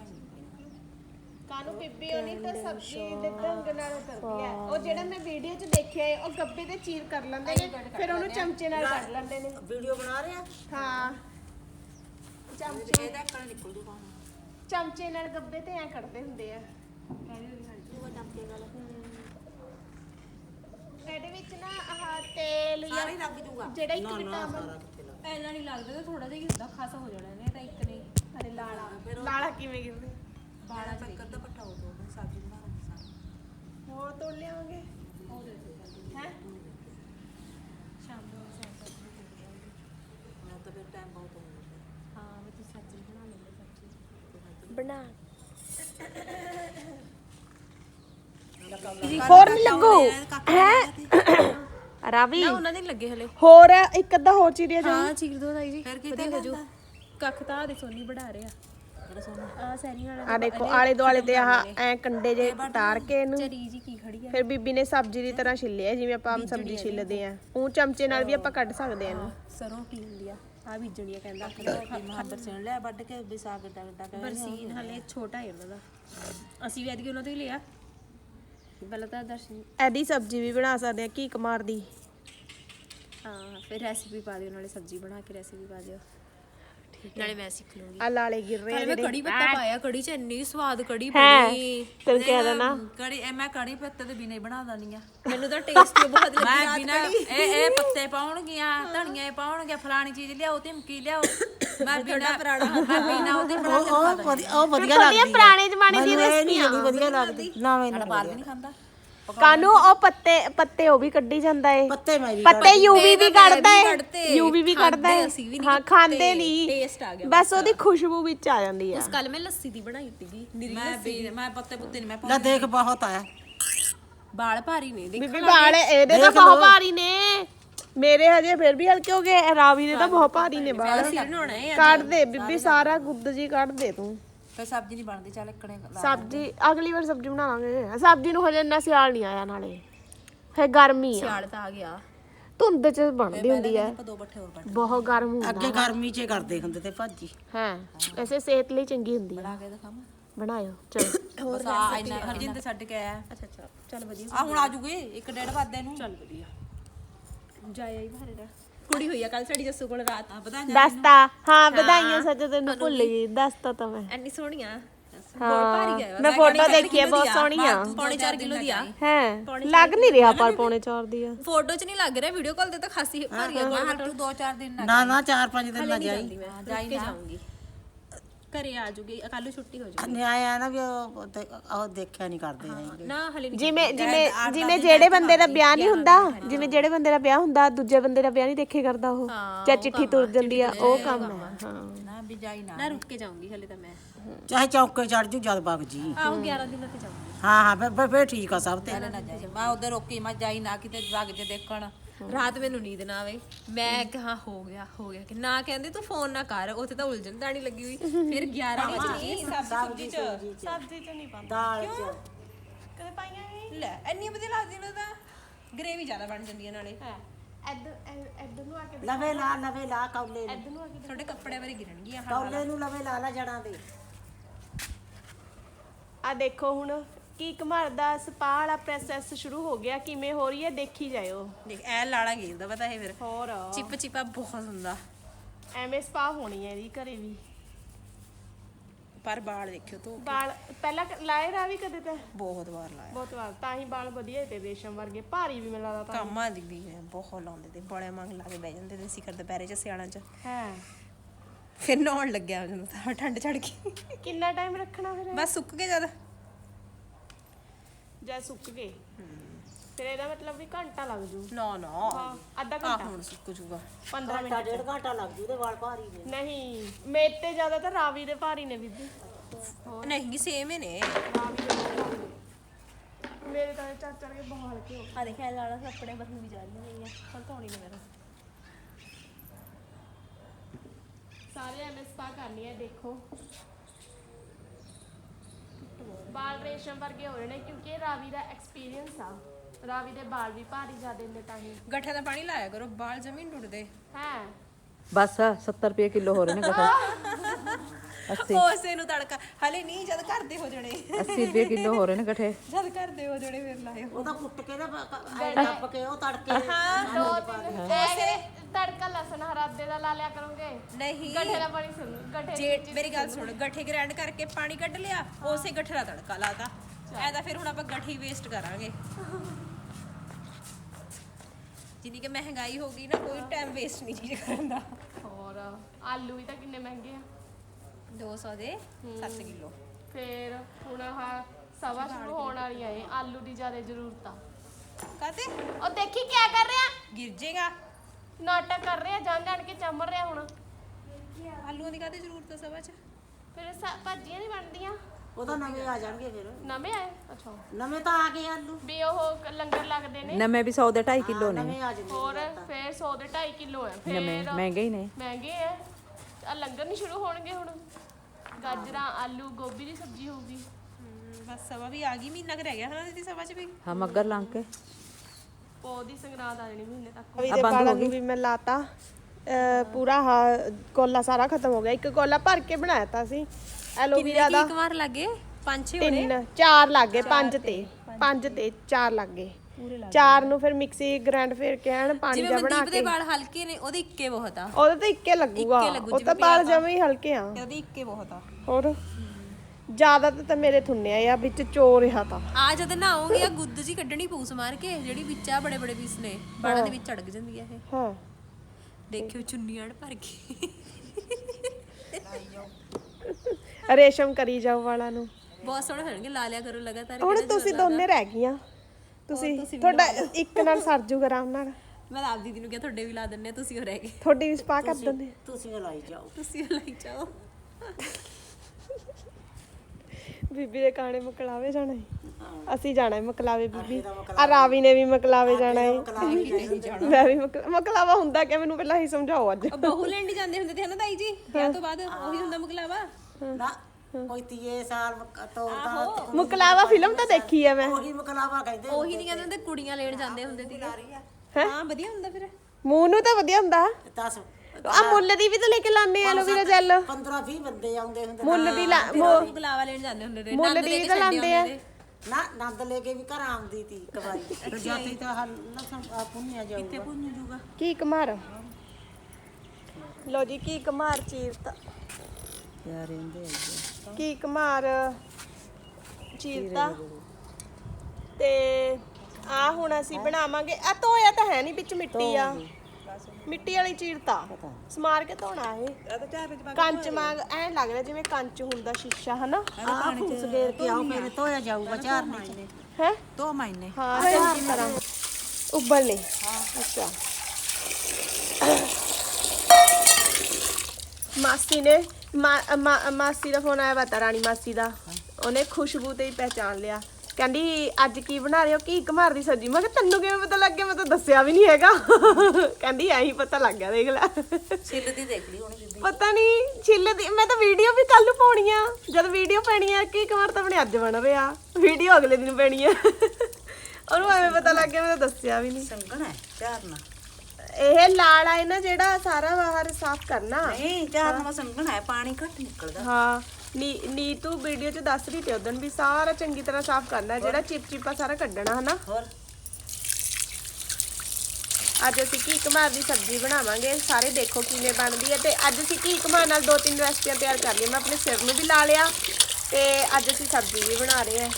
ਕਾਨੂੰ ਬੀਬੀ ਹੋਣੀ ਤਾਂ ਸਬਜ਼ੀ ਦੇ ਢੰਗ ਨਾਲ ਕਰਦੀ ਹੈ। ਉਹ ਜਿਹੜਾ ਮੈਂ ਵੀਡੀਓ 'ਚ ਦੇਖਿਆ ਹੈ ਉਹ ਗੱਬੇ ਤੇ ਚੀਰ ਕਰ ਲੈਂਦੇ ਨੇ ਫਿਰ ਉਹਨੂੰ ਚਮਚੇ ਨਾਲ ਕੱਢ ਲੈਂਦੇ ਨੇ। ਵੀਡੀਓ ਬਣਾ ਰਹੇ ਆ? ਹਾਂ। ਚਮਚੇ। ਇਹਦਾ ਕਣ ਨਿਕਲ ਜੂਗਾ ਹੁਣ। ਚਮਚੇ ਨਾਲ ਗੱਬੇ ਤੇ ਐ ਕੱਢਦੇ ਹੁੰਦੇ ਆ। ਇਹਦੇ ਵਿੱਚ ਨਾ ਆਹ ਤੇਲ ਜਾਂ ਸਾਰਾ ਹੀ ਲੱਗ ਜੂਗਾ। ਜਿਹੜਾ ਇੱਕ ਵਿਟਾਮਿਨ ਐਨਾ ਨਹੀਂ ਲੱਗਦਾ ਥੋੜਾ ਜਿਹਾ ਹੀ ਹੁੰਦਾ ਖਾਸਾ ਹੋ ਜਾਣਾ ਇਹਨੇ ਤਾਂ ਇੱਕ ਨਹੀਂ। ਅਰੇ ਲਾਲਾ ਲਾਲਾ ਕਿਵੇਂ ਗਿਰਦੇ? ਬਾੜਾ ਚੱਕਰ ਦਾ ਪੱਟਾ ਹੋ ਦੋ ਸਬਜ਼ੀ ਬਣਾ ਲਾਂਗੇ ਸਾਰੀ। ਹੋਰ ਤੋੜ ਲਿਆਵਾਂਗੇ? ਹੈ? ਸ਼ਾਮ ਨੂੰ ਸੈਂਟਰ ਮੈਂ ਤਾਂ ਫਿਰ ਟਾਈਮ ਬਹੁਤ ਹੋ ਜਾਂਦਾ। ਹਾਂ ਵੀ ਤੁਸੀਂ ਸਬਜ਼ੀ ਬਣਾ ਲੈਂਦੇ ਸਬਜ਼ੀ। ਬਣਾ। ਹੋਰ ਨਹੀਂ ਲੱਗੂ? ਹੈ? ਰਾਵੀ? ਉਹਨਾਂ ਦੇ ਨੀ ਲੱਗੇ ਹਲੇ। ਹੋਰ ਇੱਕ ਅੱਧਾ ਹੋਰ ਚੀਰਿਆ ਜਾ ਹਾਂ ਚੀਰ ਦੋ ਤਾਈ ਜੀ। ਫਿਰ ਕੀ ਵਧੀਆ ਹੋ ਜੂ ਕੱਖ ਤਾਂ ਦੇ ਸੋਨੀ ਬਣਾ ਰਿਹਾ। ਆ ਸੈਰੀ ਵਾਲਾ ਆ ਦੇਖੋ ਆਲੇ ਦੁਆਲੇ ਤੇ ਆਹ ਐ ਕੰਡੇ ਜੇ ਉਤਾਰ ਕੇ ਇਹਨੂੰ। ਚਰੀ ਜੀ ਕੀ ਖੜੀ ਆ। ਫਿਰ ਬੀਬੀ ਨੇ ਸਬਜ਼ੀ ਦੀ ਤਰ੍ਹਾਂ ਛਿੱਲਿਆ ਜਿਵੇਂ ਆਪਾਂ ਆਮ ਸਬਜ਼ੀ ਛਿੱਲਦੇ ਆ। ਉਹ ਚਮਚੇ ਨਾਲ ਵੀ ਆਪਾਂ ਕੱਢ ਸਕਦੇ ਆ ਇਹਨੂੰ। ਸਰੋਂ ਕੀ ਹੁੰਦੀ ਆ ਆ ਬੀਜਣੀ ਆ ਕਹਿੰਦਾ। ਮਹਾਬਰ ਸਿੰਘ ਲੈ ਵੱਢ ਕੇ ਵੀ ਸਾਗ ਡਾ ਡਾ ਕੇ ਬਰਸੀਨ ਹਲੇ ਛੋਟਾ ਹੈ ਉਹਨਾਂ ਦਾ ਅਸੀਂ ਵੀ ਐਤਕੀ ਉਹਨਾਂ ਤੋਂ ਹੀ ਲਿਆ। ਪਹਿਲਾਂ ਤਾਂ ਦਰਸ਼ਨ ਇਹਦੀ ਸਬਜ਼ੀ ਵੀ ਬਣਾ ਸਕਦੇ ਆ ਕੀ ਕਮਾਰ ਦੀ ਹਾਂ ਫਿਰ ਰੈਸਿਪੀ ਪਾ ਦਿਓ ਨਾਲੇ ਸਬਜ਼ੀ ਬਣਾ ਕੇ ਰੈਸਿਪੀ ਪਾ ਦਿਓ। ਨਾਲੇ ਮੈਂ ਸਿੱਖ ਲੂੰਗੀ। ਆ ਲਾਲੇ ਗਿਰ ਰਹੇ ਆ ਮੈਂ ਕੜੀ ਪੱਤਾ ਪਾਇਆ ਕੜੀ ਚ ਇੰਨੀ ਸਵਾਦ ਕੜੀ ਹੈ? ਬਣੀ। ਤੈਨੂੰ ਕਹਿ ਦੇਣਾ ਕੜੀ ਇਹ ਮੈਂ ਕੜੀ ਪੱਤੇ ਦੇ ਬਿਨੇ ਬਣਾ ਦਣੀ ਆ। ਮੈਨੂੰ ਤਾਂ ਟੇਸਟੀ ਬਹੁਤ ਲੱਗੀ ਮੈਂ ਬਿਨਾ ਇਹ ਇਹ ਪੱਤੇ ਪਾਉਣਗੀਆਂ ਧਣੀਆਂ ਪਾਉਣਗੀਆਂ ਫਲਾਣੀ ਚੀਜ਼ ਲਿਆਓ ਧਮਕੀ ਲਿਆਓ। ਮੈਂ ਬਿਨਾ ਮੈਂ ਬਿਨਾ ਉਹਦੇ ਬਣਾ ਕੇ ਉਹ ਵਧੀਆ ਉਹ ਵਧੀਆ ਵਧੀਆ ਪੁਰਾਣੇ ਜ਼ਮਾਨੇ ਦੀ ਮੈਨੂੰ ਇਹ ਨਹੀਂ ਜਿਹੜੀ ਵਧੀਆ ਲੱਗਦੀ। ਨਾ ਮੈਨੂੰ ਬਾਲ ਨਹੀਂ ਖਾਂਦਾ। ਕਾਨੂੰ ਉਹ ਪੱਤੇ ਪੱਤੇ ਉਹ ਵੀ ਕੱਢੀ ਜਾਂਦਾ ਏ। ਪੱਤੇ ਮੈਂ ਵੀ ਪੱਤੇ ਯੂਵੀ ਵੀ ਕੱਢਦਾ ਏ। ਯੂਵੀ ਵੀ ਕੱਢਦਾ ਏ। ਅਸੀਂ ਵੀ ਨਹੀਂ ਹਾਂ ਖਾਂਦੇ ਨਹੀਂ ਟੇਸਟ ਆ ਗਿਆ ਬਸ ਉਹਦੀ ਖੁਸ਼ਬੂ ਵਿੱਚ ਆ ਜਾਂਦੀ ਆ। ਕੱਲ ਮੈਂ ਲੱਸੀ ਦੀ ਬਣਾਈ ਸੀਗੀ। ਨਿਰੀ ਮੈਂ ਪੱਤੇ ਪੁੱਤੇ ਨਹੀਂ ਮੈਂ ਲੈ ਦੇਖ ਬਹੁਤ ਆਇਆ ਬਾਲ ਭਾਰੀ ਨੇ ਦੇਖ ਬੀਬੀ ਬਾਲ ਇਹਦੇ ਤਾਂ ਬਹੁਤ ਭਾਰੀ ਨੇ। ਮੇਰੇ ਹਜੇ ਫਿਰ ਵੀ ਹਲਕੇ ਹੋ ਗਏ। ਰਾਵੀ ਦੇ ਤਾਂ ਬਹੁਤ ਭਾਰੀ ਨੇ ਬਾਲ ਕੱਢ ਦੇ ਬੀਬੀ ਸਾਰਾ ਗੁੱਦ ਜੀ ਕੱਢ ਦੇ ਤੂੰ। ਫਿਰ ਸਬਜ਼ੀ ਨਹੀਂ ਬਣਦੀ ਚੱਲ ਇੱਕਣੇ ਲਾ ਸਬਜ਼ੀ ਅਗਲੀ ਵਾਰ ਸਬਜ਼ੀ ਬਣਾਵਾਂਗੇ। ਸਬਜ਼ੀ ਨੂੰ ਹਜੇ ਇੰਨਾ ਸਿਆਲ ਨਹੀਂ ਆਇਆ ਨਾਲੇ। ਫਿਰ ਗਰਮੀ ਆ। ਸਿਆਲ ਤਾਂ ਆ ਗਿਆ। ਧੁੰਦ ਚ ਬਣਦੀ ਹੁੰਦੀ ਹੈ। ਆਪਾਂ ਦੋ ਬੱਠੇ ਹੋਰ ਬਣ ਬਹੁਤ ਗਰਮ ਹੁੰਦਾ ਅੱਗੇ ਗਰਮੀ 'ਚ ਕਰਦੇ ਹੁੰਦੇ ਤੇ ਭਾਜੀ। ਹਾਂ ਐਸੇ ਸਿਹਤ ਲਈ ਚੰਗੀ ਹੁੰਦੀ ਬਣਾ ਕੇ ਦਿਖਾਵਾਂ? ਬਣਾਇਓ ਚਲੋ। ਬਸ ਆ? ਇੰਨਾ ਹਰਜਿੰਦ ਛੱਡ ਕੇ ਆਇਆ। ਅੱਛਾ ਅੱਛਾ। ਚੱਲ ਵਧੀਆ। ਆ ਹੁਣ ਆ ਜੂਗੇ ਇੱਕ ਡੇਢ ਵਾਦੇ ਨੂੰ। ਚੱਲ ਵਧੀਆ। ਜਾਇਆ ਹੀ ਬਾਹਰ ਦਾ ਕੁੜੀ ਹੋਈ ਆ ਕੱਲ ਸਾਡੀ ਜੱਸੂ ਕੋਲ ਰਾਤ ਆ ਦੱਸਤਾ ਹਾਂ ਵਧਾਈਆਂ ਸੱਚ ਤੈਨੂੰ ਭੁੱਲ ਗਈ ਦੱਸਤਾ ਤਾਂ ਮੈਂ। ਐਨੀ ਸੋਹਣੀਆਂ। ਹਾਂ। ਭਾਰੀ ਹੈ ਮੈਂ ਫੋਟੋ ਦੇਖੀ ਹੈ ਬਹੁਤ ਸੋਹਣੀ ਆ। ਪੌਣੇ 4 ਕਿਲੋ ਦੀ ਆ। ਹੈ ਲੱਗ ਨਹੀਂ ਰਿਹਾ ਪਰ ਪੌਣੇ ਚਾਰ ਦੀ ਆ। ਫੋਟੋ 'ਚ ਨਹੀਂ ਲੱਗ ਰਿਹਾ ਵੀਡੀਓ ਕਾਲ ਤੇ ਤਾਂ ਖਾਸੀ ਭਾਰੀ ਆ ਮੈਂ ਤੂੰ ਦੋ ਚਾਰ ਦਿਨ ਨਾ ਨਾ ਨਾ ਚਾਰ ਪੰਜ ਦਿਨ ਨਾ ਜਾਈ। ਜਾਊਂਗੀ। ਘਰੇ ਆ ਜੂਗੀ ਕੱਲ ਨੂੰ ਛੁੱਟੀ ਹੋ ਜਾਊਗੀ ਨਿਆਏ ਆ ਨਾ ਵੀ ਉਹ ਤੇ- ਉਹ ਦੇਖਿਆ ਨਹੀਂ ਕਰਦੇ ਹੈਗੇ। ਨਾ ਹਲੇ ਨਹੀਂ ਜਿਵੇਂ ਜਿਵੇਂ ਜਿਵੇਂ ਜਿਹੜੇ ਬੰਦੇ ਦਾ ਵਿਆਹ ਨਹੀਂ ਹੁੰਦਾ ਜਿਵੇਂ ਜਿਹੜੇ ਬੰਦੇ ਦਾ ਵਿਆਹ ਹੁੰਦਾ ਦੂਜੇ ਬੰਦੇ ਦਾ ਵਿਆਹ ਨਹੀਂ ਦੇਖੇ ਕਰਦਾ ਉਹ। ਜਾਂ ਚਿੱਠੀ ਤੁਰ ਜਾਂਦੀ ਆ ਉਹ ਕੰਮ ਹੈ ਹਾਂ। ਨਾ ਵੀ ਜਾਈ ਨਾ। ਨਾ ਰੁਕ ਕੇ ਜਾਊਂਗੀ ਹਲੇ ਤਾਂ ਮੈਂ। ਚਾਹੇ ਚੌਕੇ ਚੜ ਜੂ ਜਦ ਬਗ ਜੀ। ਆਹੋ 11 ਦਿਨਾਂ ਤੇ ਜਾਊਂਗੀ। ਹਾਂ ਹਾਂ ਫਿਰ- ਫਿਰ ਫਿਰ ਠੀਕ ਆ ਸਭ ਤੇ। ਨਾ ਜਾਈ ਮੈਂ ਉਧਰ ਰੋਕੀ ਮੈਂ ਜਾਈ ਨਾ ਕਿਤੇ ਵਗ ਜੇ ਦੇਖਣ। ਰਾਤ ਮੈਨੂੰ ਨੀਂਦ ਨਾ ਆਵੇ। ਮੈਂ ਕਹਾ ਹੋ ਗਿਆ ਹੋ ਗਿਆ। ਕਿ ਨਾ ਕਹਿੰਦੇ ਤੂੰ ਫੋਨ ਨਾ ਕਰ ਉੱਥੇ ਤਾਂ ਉਲਝਣ ਦਾਣੀ ਲੱਗੀ ਹੋਈ। ਫਿਰ 11 ਵਜੇ ਸਬਜ਼ੀ ਚ। ਸਬਜ਼ੀ ਚ ਨਹੀਂ ਪਾਉਂਦਾ। ਦਾਲ ਚ। ਕਦੇ ਪਾਈਆਂ ਨਹੀਂ ਲੈ ਇੰਨੀ ਵਧੀਆ ਲੱਗਦੀ ਨਾ ਤਾਂ। ਗ੍ਰੇਵੀ ਜ਼ਿਆਦਾ ਬਣ ਜਾਂਦੀ ਹੈ ਨਾਲੇ। ਹੈ। ਇੱਧਰ ਇੱਧਰ ਨੂੰ ਆ ਕੇ ਲਵੇ ਲਾ ਲਵੇ ਲਾ ਕੌਲੇ ਨੂੰ। ਇੱਧਰ ਨੂੰ ਆ ਕੇ ਤੁਹਾਡੇ ਕੱਪੜੇ ਵਾਰੀ ਗਿਰਣਗੀਆਂ ਕੌਲੇ ਨੂੰ ਲਵੇ ਲਾ ਲਾ ਜੜਾਂ ਦੇ। ਆ ਦੇਖੋ ਹੁਣ ਕੀ ਕਮਰ ਦਾ ਸਪਾ ਵਾਲਾ ਪ੍ਰੋਸੈਸ ਸ਼ੁਰੂ ਹੋ ਗਿਆ ਕਿਵੇਂ ਹੋ ਰਹੀ ਹੈ ਦੇਖੀ ਜਾਇਓ। ਦੇਖ ਐ ਲਾਲਾ ਗੇਲਦਾ ਪਤਾ ਇਹ ਫਿਰ। ਹੋਰ। ਚਿਪ ਚਿਪਾ ਬਹੁਤ ਹੁੰਦਾ। ਐਵੇਂ ਸਪਾ ਹੋਣੀ ਹੈ ਇਹਦੀ ਘਰੇ ਵੀ। ਪਰ ਬਾਲ ਦੇਖਿਓ ਤੂੰ। ਬਾਲ ਪਹਿਲਾਂ ਲਾਏ ਰਾ ਵੀ ਕਦੇ ਤਾਂ? ਬਹੁਤ ਵਾਰ ਲਾਇਆ। ਬਹੁਤ ਵਾਰ ਤਾਂ ਹੀ ਬਾਲ ਵਧੀਆ ਤੇ ਰੇਸ਼ਮ ਵਰਗੇ। ਭਾਰੀ ਵੀ ਮੈਨੂੰ ਲੱਗਦਾ ਤਾਂ ਕੰਮਾਂ ਦੀ ਵੀ ਹੈ ਬਹੁਤ ਲਾਉਂਦੇ ਤੇ ਬੜੇ ਮੰਗ ਲਾ ਕੇ ਬਹਿ ਜਾਂਦੇ ਤੇ ਸਿਖਰ ਦੁਪਹਿਰੇ ਚ ਸਿਆਲਾਂ ਚ। ਹੈ। ਫਿਰ ਨਹਾਉਣ ਲੱਗਿਆ ਹੋ ਜਾਂਦਾ ਤਾਂ ਠੰਡ ਚੜ ਗਈ। ਕਿੰਨਾ ਟਾਈਮ ਰੱਖਣਾ ਫਿਰ ਬਸ ਸੁੱਕ ਕੇ ਜਦ ਜੈ ਸੁੱਕ ਗਏ। ਫਿਰ ਇਹਦਾ ਮਤਲਬ ਵੀ ਘੰਟਾ ਲੱਗ ਜੂ। ਨਾ ਨਾ। ਹਾਂ ਅੱਧਾ ਆ ਘੰਟਾ। ਹੁਣ ਸੁੱਕ ਜੂਗਾ। 15 ਮਿੰਟ ਘੰਟਾ ਡੇਢ ਘੰਟਾ ਲੱਗ ਜੂ ਤੇ ਵਾਲ ਭਾਰੀ ਨੇ ਨਹੀਂ ਮੇਰੇ ਤੇ ਜ਼ਿਆਦਾ ਤਾਂ ਰਾਵੀ ਦੇ ਭਾਰੀ ਨੇ ਬੀਬੀ। ਨਹੀਂ ਸੇਮ ਹੀ ਨੇ। ਰਾਵੀ ਦੇ ਭਾਰੀ। ਨੇ। ਮੇਰੇ ਤਾਂ ਚੜ ਕੇ ਬਹੁਤ ਹਲਕੇ ਹੋ ਆ ਦੇਖਿਆ ਲਾਲਾ ਕੱਪੜੇ ਬਸ ਵੀ ਜਾ ਰਹੀ ਹੈ ਪਰ ਧੋਣੀ ਨੇ ਮੇਰਾ। ਸਾਰੇ ਐਵੇਂ ਸਪਾ ਕਰਨੀ ਹੈ ਦੇਖੋ। ਬਾਲ ਰੇਸ਼ਮ ਵਰਗੇ ਹੋ ਰਹੇ ਨੇ ਕਿਉਂਕਿ ਇਹ ਰਾਵੀ ਦਾ ਐਕਸਪੀਰੀਅੰਸ ਆ। ਰਾਵੀ ਦੇ ਬਾਲ ਵੀ ਭਾਰੀ ਜ਼ਿਆਦੇ ਨੇ ਤਾਂ ਹੀ। ਗੱਠੇ ਦਾ ਪਾਣੀ ਲਾਇਆ ਕਰੋ ਬਾਲ ਜ਼ਮੀਨ ਟੁੱਟਦੇ। ਹੈ। ਬਸ 70 ਰੁਪਏ ਕਿਲੋ ਹੋ ਰਹੇ ਨੇ ਗੱਠੇ। ਉਸੇ ਨੂੰ ਤੜਕਾ ਹਲੇ ਨਹੀਂ ਜਦ ਕਰਦੇ ਹੋ ਜਣੇ। 80 ਰੁਪਏ ਕਿਲੋ ਹੋ ਰਹੇ ਨੇ ਗੱਠੇ ਜਦ ਕਰਦੇ ਹੋ ਜਣੇ ਫਿਰ ਲਾਇਓ। ਉਹ ਤਾਂ ਕੁੱਟ ਕੇ ਨਾ ਐ ਦੱਬ ਕੇ ਉਹ ਤੜਕੇ ਦੋ ਤਿੰਨ। ਐਸੇ ਤੜਕਾ ਲਸਣ ਹਰਾਦੇ ਦਾ ਲਾ ਲਿਆ ਕਰੋਗੇ? ਨਹੀਂ। ਗੱਠੇ ਦਾ ਪਾਣੀ ਸੁਣ ਗੱਠੇ ਜੇ ਮੇਰੀ ਗੱਲ ਸੁਣ। ਗੱਠੇ ਗ੍ਰੈਂਡ ਕਰਕੇ ਪਾਣੀ ਕੱਢ ਲਿਆ ਉਸੇ ਗੱਠੇ ਦਾ ਤੜਕਾ ਲਾਤਾ ਐ ਤਾਂ ਫਿਰ ਹੁਣ ਆਪਾਂ ਗੱਠੀ ਵੇਸਟ ਕਰਾਂਗੇ। ਜਿੰਨੀ ਕਿ ਮਹਿੰਗਾਈ ਹੋ ਗਈ ਨਾ ਕੋਈ ਟਾਈਮ ਵੇਸਟ ਨਹੀਂ ਚੀਜ਼ ਕਰਨ ਦਾ। ਹੋਰ ਆਲੂ ਵੀ ਤਾਂ ਕਿੰਨੇ ਮਹਿੰਗੇ ਆ। 200 ਦੇ 7 ਕਿਲੋ। ਫੇਰ ਹੁਣ ਆਹ ਸਵਾ ਸ਼ੁਰੂ ਹੋਣ ਵਾਲੀਆਂ ਏ ਆਲੂ ਦੀ ਜ਼ਿਆਦਾ ਜ਼ਰੂਰਤ। ਆ ਕਾਤੇ ਉਹ ਦੇਖੀ ਕਿਆ ਕਰ ਰਿਹਾ? ਗਿਰ ਜੇਗਾ ਨਾਟਕ ਕਰ ਰਿਹਾ ਜਾਣ ਜਾਣ ਕੇ ਚੰਮਰ ਰਿਹਾ ਹੁਣ। ਆਲੂਆਂ ਦੀ ਕਾਤੇ ਜ਼ਰੂਰਤ ਹੈ ਸਭਾ ਚ? ਫਿਰ ਸ- ਭਾਜੀਆਂ ਨਹੀਂ ਬਣਦੀਆਂ। ਉਹ ਤਾਂ ਨਵੇਂ ਆ ਜਾਣਗੇ ਫਿਰ। ਨਵੇਂ ਆਏ? ਅੱਛਾ। ਨਵੇਂ ਤਾਂ ਆ ਗਏ ਆਲੂ। ਵੀ ਉਹ ਕ- ਲੰਗਰ ਲੱਗਦੇ ਨੇ। ਨਵੇਂ ਵੀ 100 ਦੇ 2.5 ਕਿਲੋ ਨੇ। ਨਵੇਂ ਆ ਜਾਣਗੇ। ਹੋਰ ਫੇਰ 100 ਦੇ 2.5 ਕਿਲੋ ਹੈ ਨਵੇਂ ਫੇਰ ਮਹਿੰਗੇ ਹੀ ਨੇ। ਮਹਿੰਗੇ ਆ। ਆ ਲੰਗਰ ਨਹੀਂ ਸ਼ੁਰੂ ਹੋਣਗੇ ਹੁਣ। ਗਾਜਰਾਂ ਆਲੂ ਗੋਭੀ ਦੀ ਸਬਜ਼ੀ ਹੋਊਗੀ। ਬਸ ਸਭਾ ਵੀ ਆ ਗਈ ਮਹੀਨਾ ਕੁ ਰਹਿ ਗਿਆ ਹਨਾ ਦੀਦੀ ਸਭਾ ਚ ਵੀ? ਹਾਂ ਮੱਗਰ ਲੰਘ ਕੇ। ਪੌਦੀ ਸੰਗਰਾਂਦ ਆ ਜਾਣੀ ਮਹੀਨੇ ਤੱਕ। ਆ ਬੰਦ ਹੋ ਗਈ। ਵੀ ਮੈਂ ਲਾਤਾ। ਪੂਰਾ ਹਾ ਕੋਲਾ ਸਾਰਾ ਖਤਮ ਹੋ ਗਿਆ। ਇੱਕ ਕੋਲਾ ਭਰ ਕੇ ਬਣਾਇਆ ਤਾਂ ਸੀ ਐਲੋਵੀਰਾ ਦਾ ਇੱਕ ਵਾਰ ਲੱਗੇ? ਪੰਜ ਛੇ ਤਿੰਨ ਚਾਰ ਲੱਗੇ ਪੰਜ ਤੇ। ਪੰਜ ਤੇ ਚਾਰ ਲੱਗੇ ਚਾਰ ਨੂੰ ਫਿਰ ਮਿਕਸੀ ਗ੍ਰਾਈਂਡ ਫੇਰ ਕੇ ਐਨ ਪਾਣੀ ਜਿਵੇਂ ਦਾ ਬਣਾ ਮਨਦੀਪ ਦੇ ਕੇ। ਵਾਲ ਹਲਕੇ ਨੇ ਉਹਦੇ ਇੱਕੇ ਬਹੁਤ ਆ। ਉਹਦੇ ਤਾਂ ਇੱਕੇ ਲੱਗੂਗਾ। ਇੱਕੇ ਲੱਗੂ, ਉਹ ਤਾਂ ਜਿਵੇਂ ਬਾਲ ਜਮੇ ਹੀ ਹਲਕੇ ਆ। ਤੇ ਉਹਦੇ ਇੱਕੇ ਬਹੁਤ ਆ। ਹੋਰ? ਜ਼ਿਆਦਾ ਤਾਂ ਮੇਰੇ ਥੁੰਨੇ ਆ ਵਿੱਚ ਚੋ ਰਿਹਾ ਤਾਂ। ਆ ਜਦ ਨਹਾਉਂਗੀ ਆ ਗੁੱਦ ਜੀ ਕੱਢਣੀ ਪੂਸ ਮਾਰ ਕੇ ਜਿਹੜੀ ਵਿੱਚ ਆ ਬੜੇ ਬੜੇ ਪੀਸ ਨੇ ਬਾਲਾਂ ਦੇ ਵਿੱਚ ਅੜਕ ਜਾਂਦੀ ਆ ਇਹ। ਹਾਂ। ਦੇਖਿਓ ਚੁੰਨੀਆਂ ਨ ਭਰ ਕੇ। ਰੇਸ਼ਮ ਕਰੀ ਜਾਓ ਵਾਲਾ ਨੂੰ। ਬਹੁਤ ਸੋਹਣੇ ਹੋਣਗੇ ਲਾ ਲਿਆ ਕਰੋ ਲਗਾਤਾਰ ਹੁਣ ਤੁਸੀਂ ਦੋਨੇ ਰਹਿ ਗਈਆਂ। ਤੁਸੀਂ ਤੁਹਾਡਾ ਇੱਕ ਨਾਲ ਸਰ ਜੂਗਾ ਆਰਾਮ ਨਾਲ। ਮੈਂ ਆਪ ਦੀਦੀ ਨੂੰ ਕਿਹਾ ਤੁਹਾਡੇ ਵੀ ਲਾ ਦਿੰਨੇ ਆ ਤੁਸੀਂ ਹੋ ਰਹਿ ਗਏ। ਤੁਹਾਡੀ ਵੀ ਸਪਾ ਕਰ ਦਿੰਦੇ ਤੁਸੀਂ ਉਹ ਲਾਈ ਜਾਓ। ਤੁਸੀਂ ਉਹ ਲਾਈ ਜਾਓ। ਬੀਬੀ ਦੇ ਕਾਣੇ ਮਕਲਾਵੇ ਜਾਣਾ ਹੈ। ਅਸੀਂ ਜਾਣਾ ਹੈ ਮਕਲਾਵੇ ਬੀਬੀ। ਆ ਰਾਵੀ ਨੇ ਵੀ ਮਕਲਾਵੇ ਜਾਣਾ ਹੈ ਮੈਂ ਵੀ ਮਕ- ਮਕਲਾਵਾ ਹੁੰਦਾ ਕਿ ਮੈਨੂੰ ਪਹਿਲਾਂ ਹੀ ਸਮਝਾਓ ਅੱਜ। ਉਹ ਬਹੂ ਲੈਣ ਜਾਂਦੇ ਹੁੰਦੇ ਤੇ ਹਨਾ ਤਾਈ ਜੀ? ਵਿਆਹ ਤੋਂ ਬਾਅਦ ਉਹੀ ਹੁੰਦਾ ਮੁਕਲਾਵਾ? ਨਾ ਕੋਈ ਤੀਏ ਸਾਲ ਮਕ- ਤੋਂ ਤਾਂ ਮਕਲਾਵਾ ਫਿਲਮ ਤਾਂ ਦੇਖੀ ਹੈ ਮੈਂ। ਉਹੀ ਮਕਲਾਵਾ ਕਹਿੰਦੇ ਉਹੀ ਨਹੀਂ ਕਹਿੰਦੇ ਹੁੰਦੇ ਕੁੜੀਆਂ ਲੈਣ ਜਾਂਦੇ ਹੁੰਦੇ ਸੀ ਹਾਂ? ਵਧੀਆ ਹੁੰਦਾ ਫਿਰ। ਮੂੰਹ ਨੂੰ ਤਾਂ ਵਧੀਆ ਹੁੰਦਾ। 10 ਆ ਮੁੱਲ ਦੀ ਵੀ ਤਾਂ ਲੈ ਕੇ ਲਾਣੇ ਆ ਐਲੋਵੇਰਾ ਜੈਲ 15 20 ਬੰਦੇ ਆਉਂਦੇ ਹੁੰਦੇ। ਮੁੱਲ ਦੀ ਲਾ- ਮੁਕਲਾਵਾ ਲੈਣ ਜਾਂਦੇ ਹੁੰਦੇ ਤੇ ਮੁੱਲ ਨੰਦ ਦੀ ਤਾਂ ਲਾਉਂਦੇ ਆ। ਨਾ ਨੰਦ ਲੈ ਕੇ ਵੀ ਘਰ ਆਉਂਦੀ ਤੀ ਇੱਕ ਵਾਰੀ। ਫਿਰ ਜਾਤੀ ਤਾਂ ਹਲ ਆ ਪੁੰਨਿਆ ਜਾਊਗਾ। ਕਿੱਥੇ ਪੁੰਨਿਆ ਜਾਊਗਾ? ਕੀ ਕਮਾਰ? ਲੋ ਜੀ ਕੀ ਕਮਾਰ ਚੀਰਤਾ ਰਹਿੰਦੇ ਕੀ ਕਮਾਰ ਚੀਰਤਾ ਤੇ ਆ ਹੁਣ ਅਸੀਂ ਬਣਾਵਾਂਗੇ। ਆ ਧੋਇਆ ਤਾਂ ਹੈ ਨਹੀਂ ਵਿੱਚ ਮਿੱਟੀ ਆ। ਮਿੱਟੀ ਵਾਲੀ ਚੀਰਤਾ ਸਮਾਰ ਕੇ ਧੋਣਾ ਇਹ। ਕੰਚ ਵਾਂਗ ਐ ਲੱਗ ਰਿਹਾ ਜਿਵੇਂ ਕੰਚ ਹੁੰਦਾ ਸ਼ੀਸ਼ਾ ਹਨਾ? ਆ ਫੂਸ ਗੇਰ ਕੇ ਆਓ ਫਿਰ ਧੋਇਆ ਜਾਊਗਾ ਝਾਰਨੇ ਚ ਹੈ? ਦੋ ਮਹੀਨੇ ਹਾਂ ਚੰਗੀ ਤਰ੍ਹਾਂ ਉਬਲਨੇ। ਅੱਛਾ। ਮਾਸੀ ਨੇ ਮਾ- ਮਾ- ਮਾਸੀ ਦਾ ਫੋਨ ਆਇਆ ਵਾ ਰਾਣੀ ਮਾਸੀ ਦਾ। ਉਹਨੇ ਖੁਸ਼ਬੂ ਤੇ ਹੀ ਪਹਿਚਾਨ ਲਿਆ। ਕਹਿੰਦੀ ਅੱਜ ਕੀ ਬਣਾ ਰਹੇ ਹੋ? ਕੀ ਘਮਾਰ ਦੀ ਸਬਜ਼ੀ? ਮੈਂ ਕਿਹਾ ਤੈਨੂੰ ਕਿਵੇਂ ਪਤਾ ਲੱਗ ਗਿਆ? ਮੈਂ ਤਾਂ ਦੱਸਿਆ ਵੀ ਨਹੀਂ ਹੈਗਾ। ਕਹਿੰਦੀ ਐਂ ਹੀ ਪਤਾ ਲੱਗ ਗਿਆ ਦੇਖ ਲੈ। ਛਿੱਲ ਦੀ ਦੇਖ ਲਈ ਹੁਣ ਬੀਬੀ। ਪਤਾ ਨਹੀਂ ਛਿੱਲ ਦੀ ਮੈਂ ਤਾਂ ਵੀਡੀਓ ਵੀ ਕੱਲ ਨੂੰ ਪਾਉਣੀ ਆ। ਜਦ ਵੀਡੀਓ ਪੈਣੀ ਆ ਕੀ ਕਮਰ ਤਾਂ ਆਪਣੇ ਅੱਜ ਬਣ ਰਿਹਾ ਵੀਡੀਓ ਅਗਲੇ ਦਿਨ ਪੈਣੀ ਆ। ਉਹਨੂੰ ਐਵੇਂ ਪਤਾ ਲੱਗ ਗਿਆ ਮੈਂ ਤਾਂ ਦੱਸਿਆ ਵੀ ਨਹੀਂ। ਸੰਗਣਾ ਹੈ ਝਾਰਨਾ ਇਹ ਲਾਲ ਆਏ ਨਾ ਜਿਹੜਾ ਸਾਰਾ ਬਾਹਰ ਸਾਫ਼ ਕਰਨਾ। ਨਹੀਂ ਝਾਰਨਾ ਸੰਗਣਾ ਹੈ। ਪਾਣੀ ਘੱਟ ਨਿਕਲਦਾ। ਹਾਂ ਨੀ ਨੀਤੂ ਵੀਡੀਓ 'ਚ ਦੱਸ ਰਹੀ ਤੇ ਉਦੋਂ ਵੀ ਸਾਰਾ ਚੰਗੀ ਤਰ੍ਹਾਂ ਸਾਫ਼ ਕਰਨਾ ਜਿਹੜਾ ਚਿਪ ਚਿਪਾ ਸਾਰਾ ਕੱਢਣਾ ਹਨਾ? ਹੋਰ? ਅੱਜ ਅਸੀਂ ਘੀ ਕਮਾਰ ਦੀ ਸਬਜ਼ੀ ਬਣਾਵਾਂਗੇ ਸਾਰੇ ਦੇਖੋ ਕਿਵੇਂ ਬਣਦੀ ਹੈ ਤੇ ਅੱਜ ਅਸੀਂ ਘੀ ਕਮਾਰ ਨਾਲ ਦੋ ਤਿੰਨ ਰੈਸਪੀਆਂ ਤਿਆਰ ਕਰ ਲਈਆਂ ਮੈਂ ਆਪਣੇ ਸਿਰ ਨੂੰ ਵੀ ਲਾ ਲਿਆ ਤੇ ਅੱਜ ਅਸੀਂ ਸਬਜ਼ੀ ਵੀ ਬਣਾ ਰਹੇ ਹਾਂ।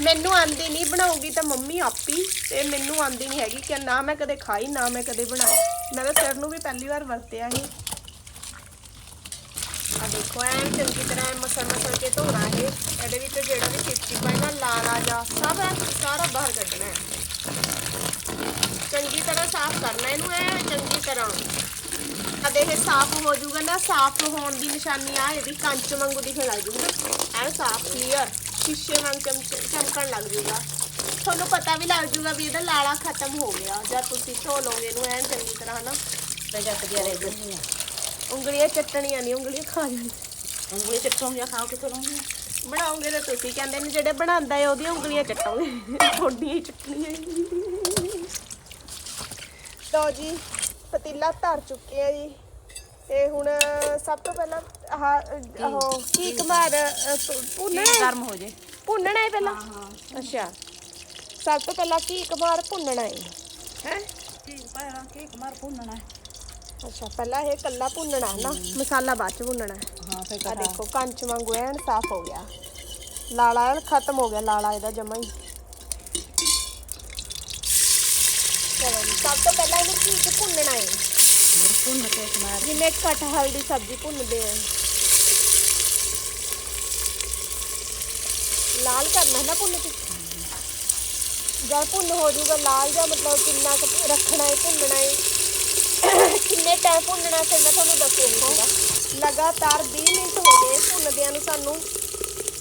ਮੈਨੂੰ ਆਂਦੀ ਨਹੀਂ ਬਣਾਉਗੀ ਤਾਂ ਮੰਮੀ ਆਪੀ, ਤੇ ਮੈਨੂੰ ਆਂਦੀ ਨਹੀਂ ਹੈਗੀ ਕਿ ਨਾ ਮੈਂ ਕਦੇ ਖਾਈ, ਨਾ ਮੈਂ ਕਦੇ ਬਣਾਈ। ਮੈਂ ਤਾਂ ਸਿਰ ਨੂੰ ਵੀ ਪਹਿਲੀ ਵਾਰ ਵਰਤਿਆ ਸੀ। ਆ ਦੇਖੋ ਐਨ ਚੰਗੀ ਤਰ੍ਹਾਂ ਮਸਲ ਮਸਲ ਕੇ ਧੋਣਾ ਇਹ। ਇਹਦੇ ਵਿੱਚ ਜਿਹੜਾ ਵੀ ਚਿਪਚਿਪਾ ਹੈ ਨਾ, ਲਾਲਾ ਜਾ, ਸਭ ਸਾਰਾ ਬਾਹਰ ਕੱਢਣਾ ਹੈ ਚੰਗੀ ਤਰ੍ਹਾਂ ਸਾਫ਼ ਕਰਨਾ, ਇਹਨੂੰ ਐ ਚੰਗੀ ਤਰ੍ਹਾਂ। ਕਦੇ ਇਹ ਸਾਫ਼ ਹੋ ਜਾਊਗਾ ਨਾ, ਸਾਫ਼ ਹੋਣ ਦੀ ਨਿਸ਼ਾਨੀ ਆ, ਇਹਦੀ ਕੰਚ ਵਾਂਗੂ ਦਿਖਣ ਲੱਗ ਜੂਗਾ। ਐ ਸਾਫ਼ ਕਲੀਅਰ ਸ਼ੀਸ਼ੇ ਵਾਂਗ ਚਮਕ- ਚਮਕਣ ਲੱਗ ਜੂਗਾ। ਤੁਹਾਨੂੰ ਪਤਾ ਵੀ ਲੱਗ ਜੂਗਾ ਵੀ ਇਹਦਾ ਲਾਲਾ ਖਤਮ ਹੋ ਗਿਆ ਜਦ ਤੁਸੀਂ ਧੋ ਲਓਗੇ ਇਹਨੂੰ ਐਨ ਚੰਗੀ ਤਰ੍ਹਾਂ ਹਨਾ? ਤੇ ਜੱਟ ਦੀਆਂ ਰਹਿ ਜਾਂਦੀਆਂ ਉਂਗਲੀਆਂ ਚੱਟਣੀਆਂ ਨਹੀਂ ਉਂਗਲੀਆਂ ਖਾ ਜਾਣੀ ਉਂਗਲੀ ਚੱਟੋਂ ਜਾਂ ਖਾਓ ਕਿਥੋਂ ਲਾਉਂਗੀ ਬਣਾਉਂਗੇ ਤਾਂ ਤੁਸੀਂ ਕਹਿੰਦੇ ਨੇ ਜਿਹੜੇ ਬਣਾਉਂਦਾ ਹੈ ਉਹਦੀਆਂ ਉਂਗਲੀਆਂ ਚੱਟੋਗੇ। ਥੋਡੀਆਂ ਹੀ ਚੱਟਣੀਆਂ ਲਓ ਜੀ ਪਤੀਲਾ ਧਰ ਚੁੱਕੇ ਆ ਜੀ। ਤੇ ਹੁਣ ਸਭ ਤੋਂ ਪਹਿਲਾਂ ਆਹ ਉਹ ਕੀ ਕਮਾਰ ਭੁੰਨਣਾ ਹੈ? ਗਰਮ ਹੋ ਜੇ। ਭੁੰਨਣਾ ਹੈ ਪਹਿਲਾਂ? ਅੱਛਾ। ਸਭ ਤੋਂ ਪਹਿਲਾਂ ਕੀ ਕਮਾਰ ਭੁੰਨਣਾ ਹੈ? ਹੈ? ਕੀ ਪਾਇਆ? ਕੀ ਕਮਰ ਭੁੰਨਣਾ ਹੈ? ਅੱਛਾ ਪਹਿਲਾਂ ਇਹ ਕੱਲਾ ਭੁੰਨਣਾ ਹੈ ਨਾ? ਮਸਾਲਾ ਬਾਅਦ ਚ ਭੁੰਨਣਾ ਹੈ। ਹਾਂ ਫਿਰ ਆ ਦੇਖੋ ਕੰਚ ਵਾਂਗੂ ਐਨ ਸਾਫ਼ ਹੋ ਗਿਆ। ਲਾਲਾ ਐਨ ਖਤਮ ਹੋ ਗਿਆ ਲਾਲਾ ਇਹਦਾ ਜਮਾ ਹੀ। ਚਲੋ ਜੀ, ਸਭ ਤੋਂ ਪਹਿਲਾਂ ਇਹਨੂੰ ਘੀ ਕੇ ਕਮਰ ਜਿਵੇਂ ਕਟਹਲ ਦੀ ਸਬਜ਼ੀ ਭੁੰਨਦੇ ਆ। ਲਾਲ ਕਰਨਾ ਹੈ ਨਾ ਭੁੰਨ ਕੇ। ਜਦ ਭੁੰਨ ਹੋ ਜਾਊਗਾ ਲਾਲ ਜਾਂ ਮਤਲਬ ਕਿੰਨਾ ਕੁ ਰੱਖਣਾ ਹੈ ਭੁੰਨਣਾ ਹੈ। ਕਿੰਨੇ ਟਾਈਮ ਭੁੰਨਣਾ ਫਿਰ ਮੈਂ ਤੁਹਾਨੂੰ ਦੱਸੂਗੀ ਪੂਰਾ ਲਗਾਤਾਰ 20 ਮਿੰਟ ਹੋ ਗਏ ਭੁੰਨਦਿਆਂ ਨੂੰ ਸਾਨੂੰ।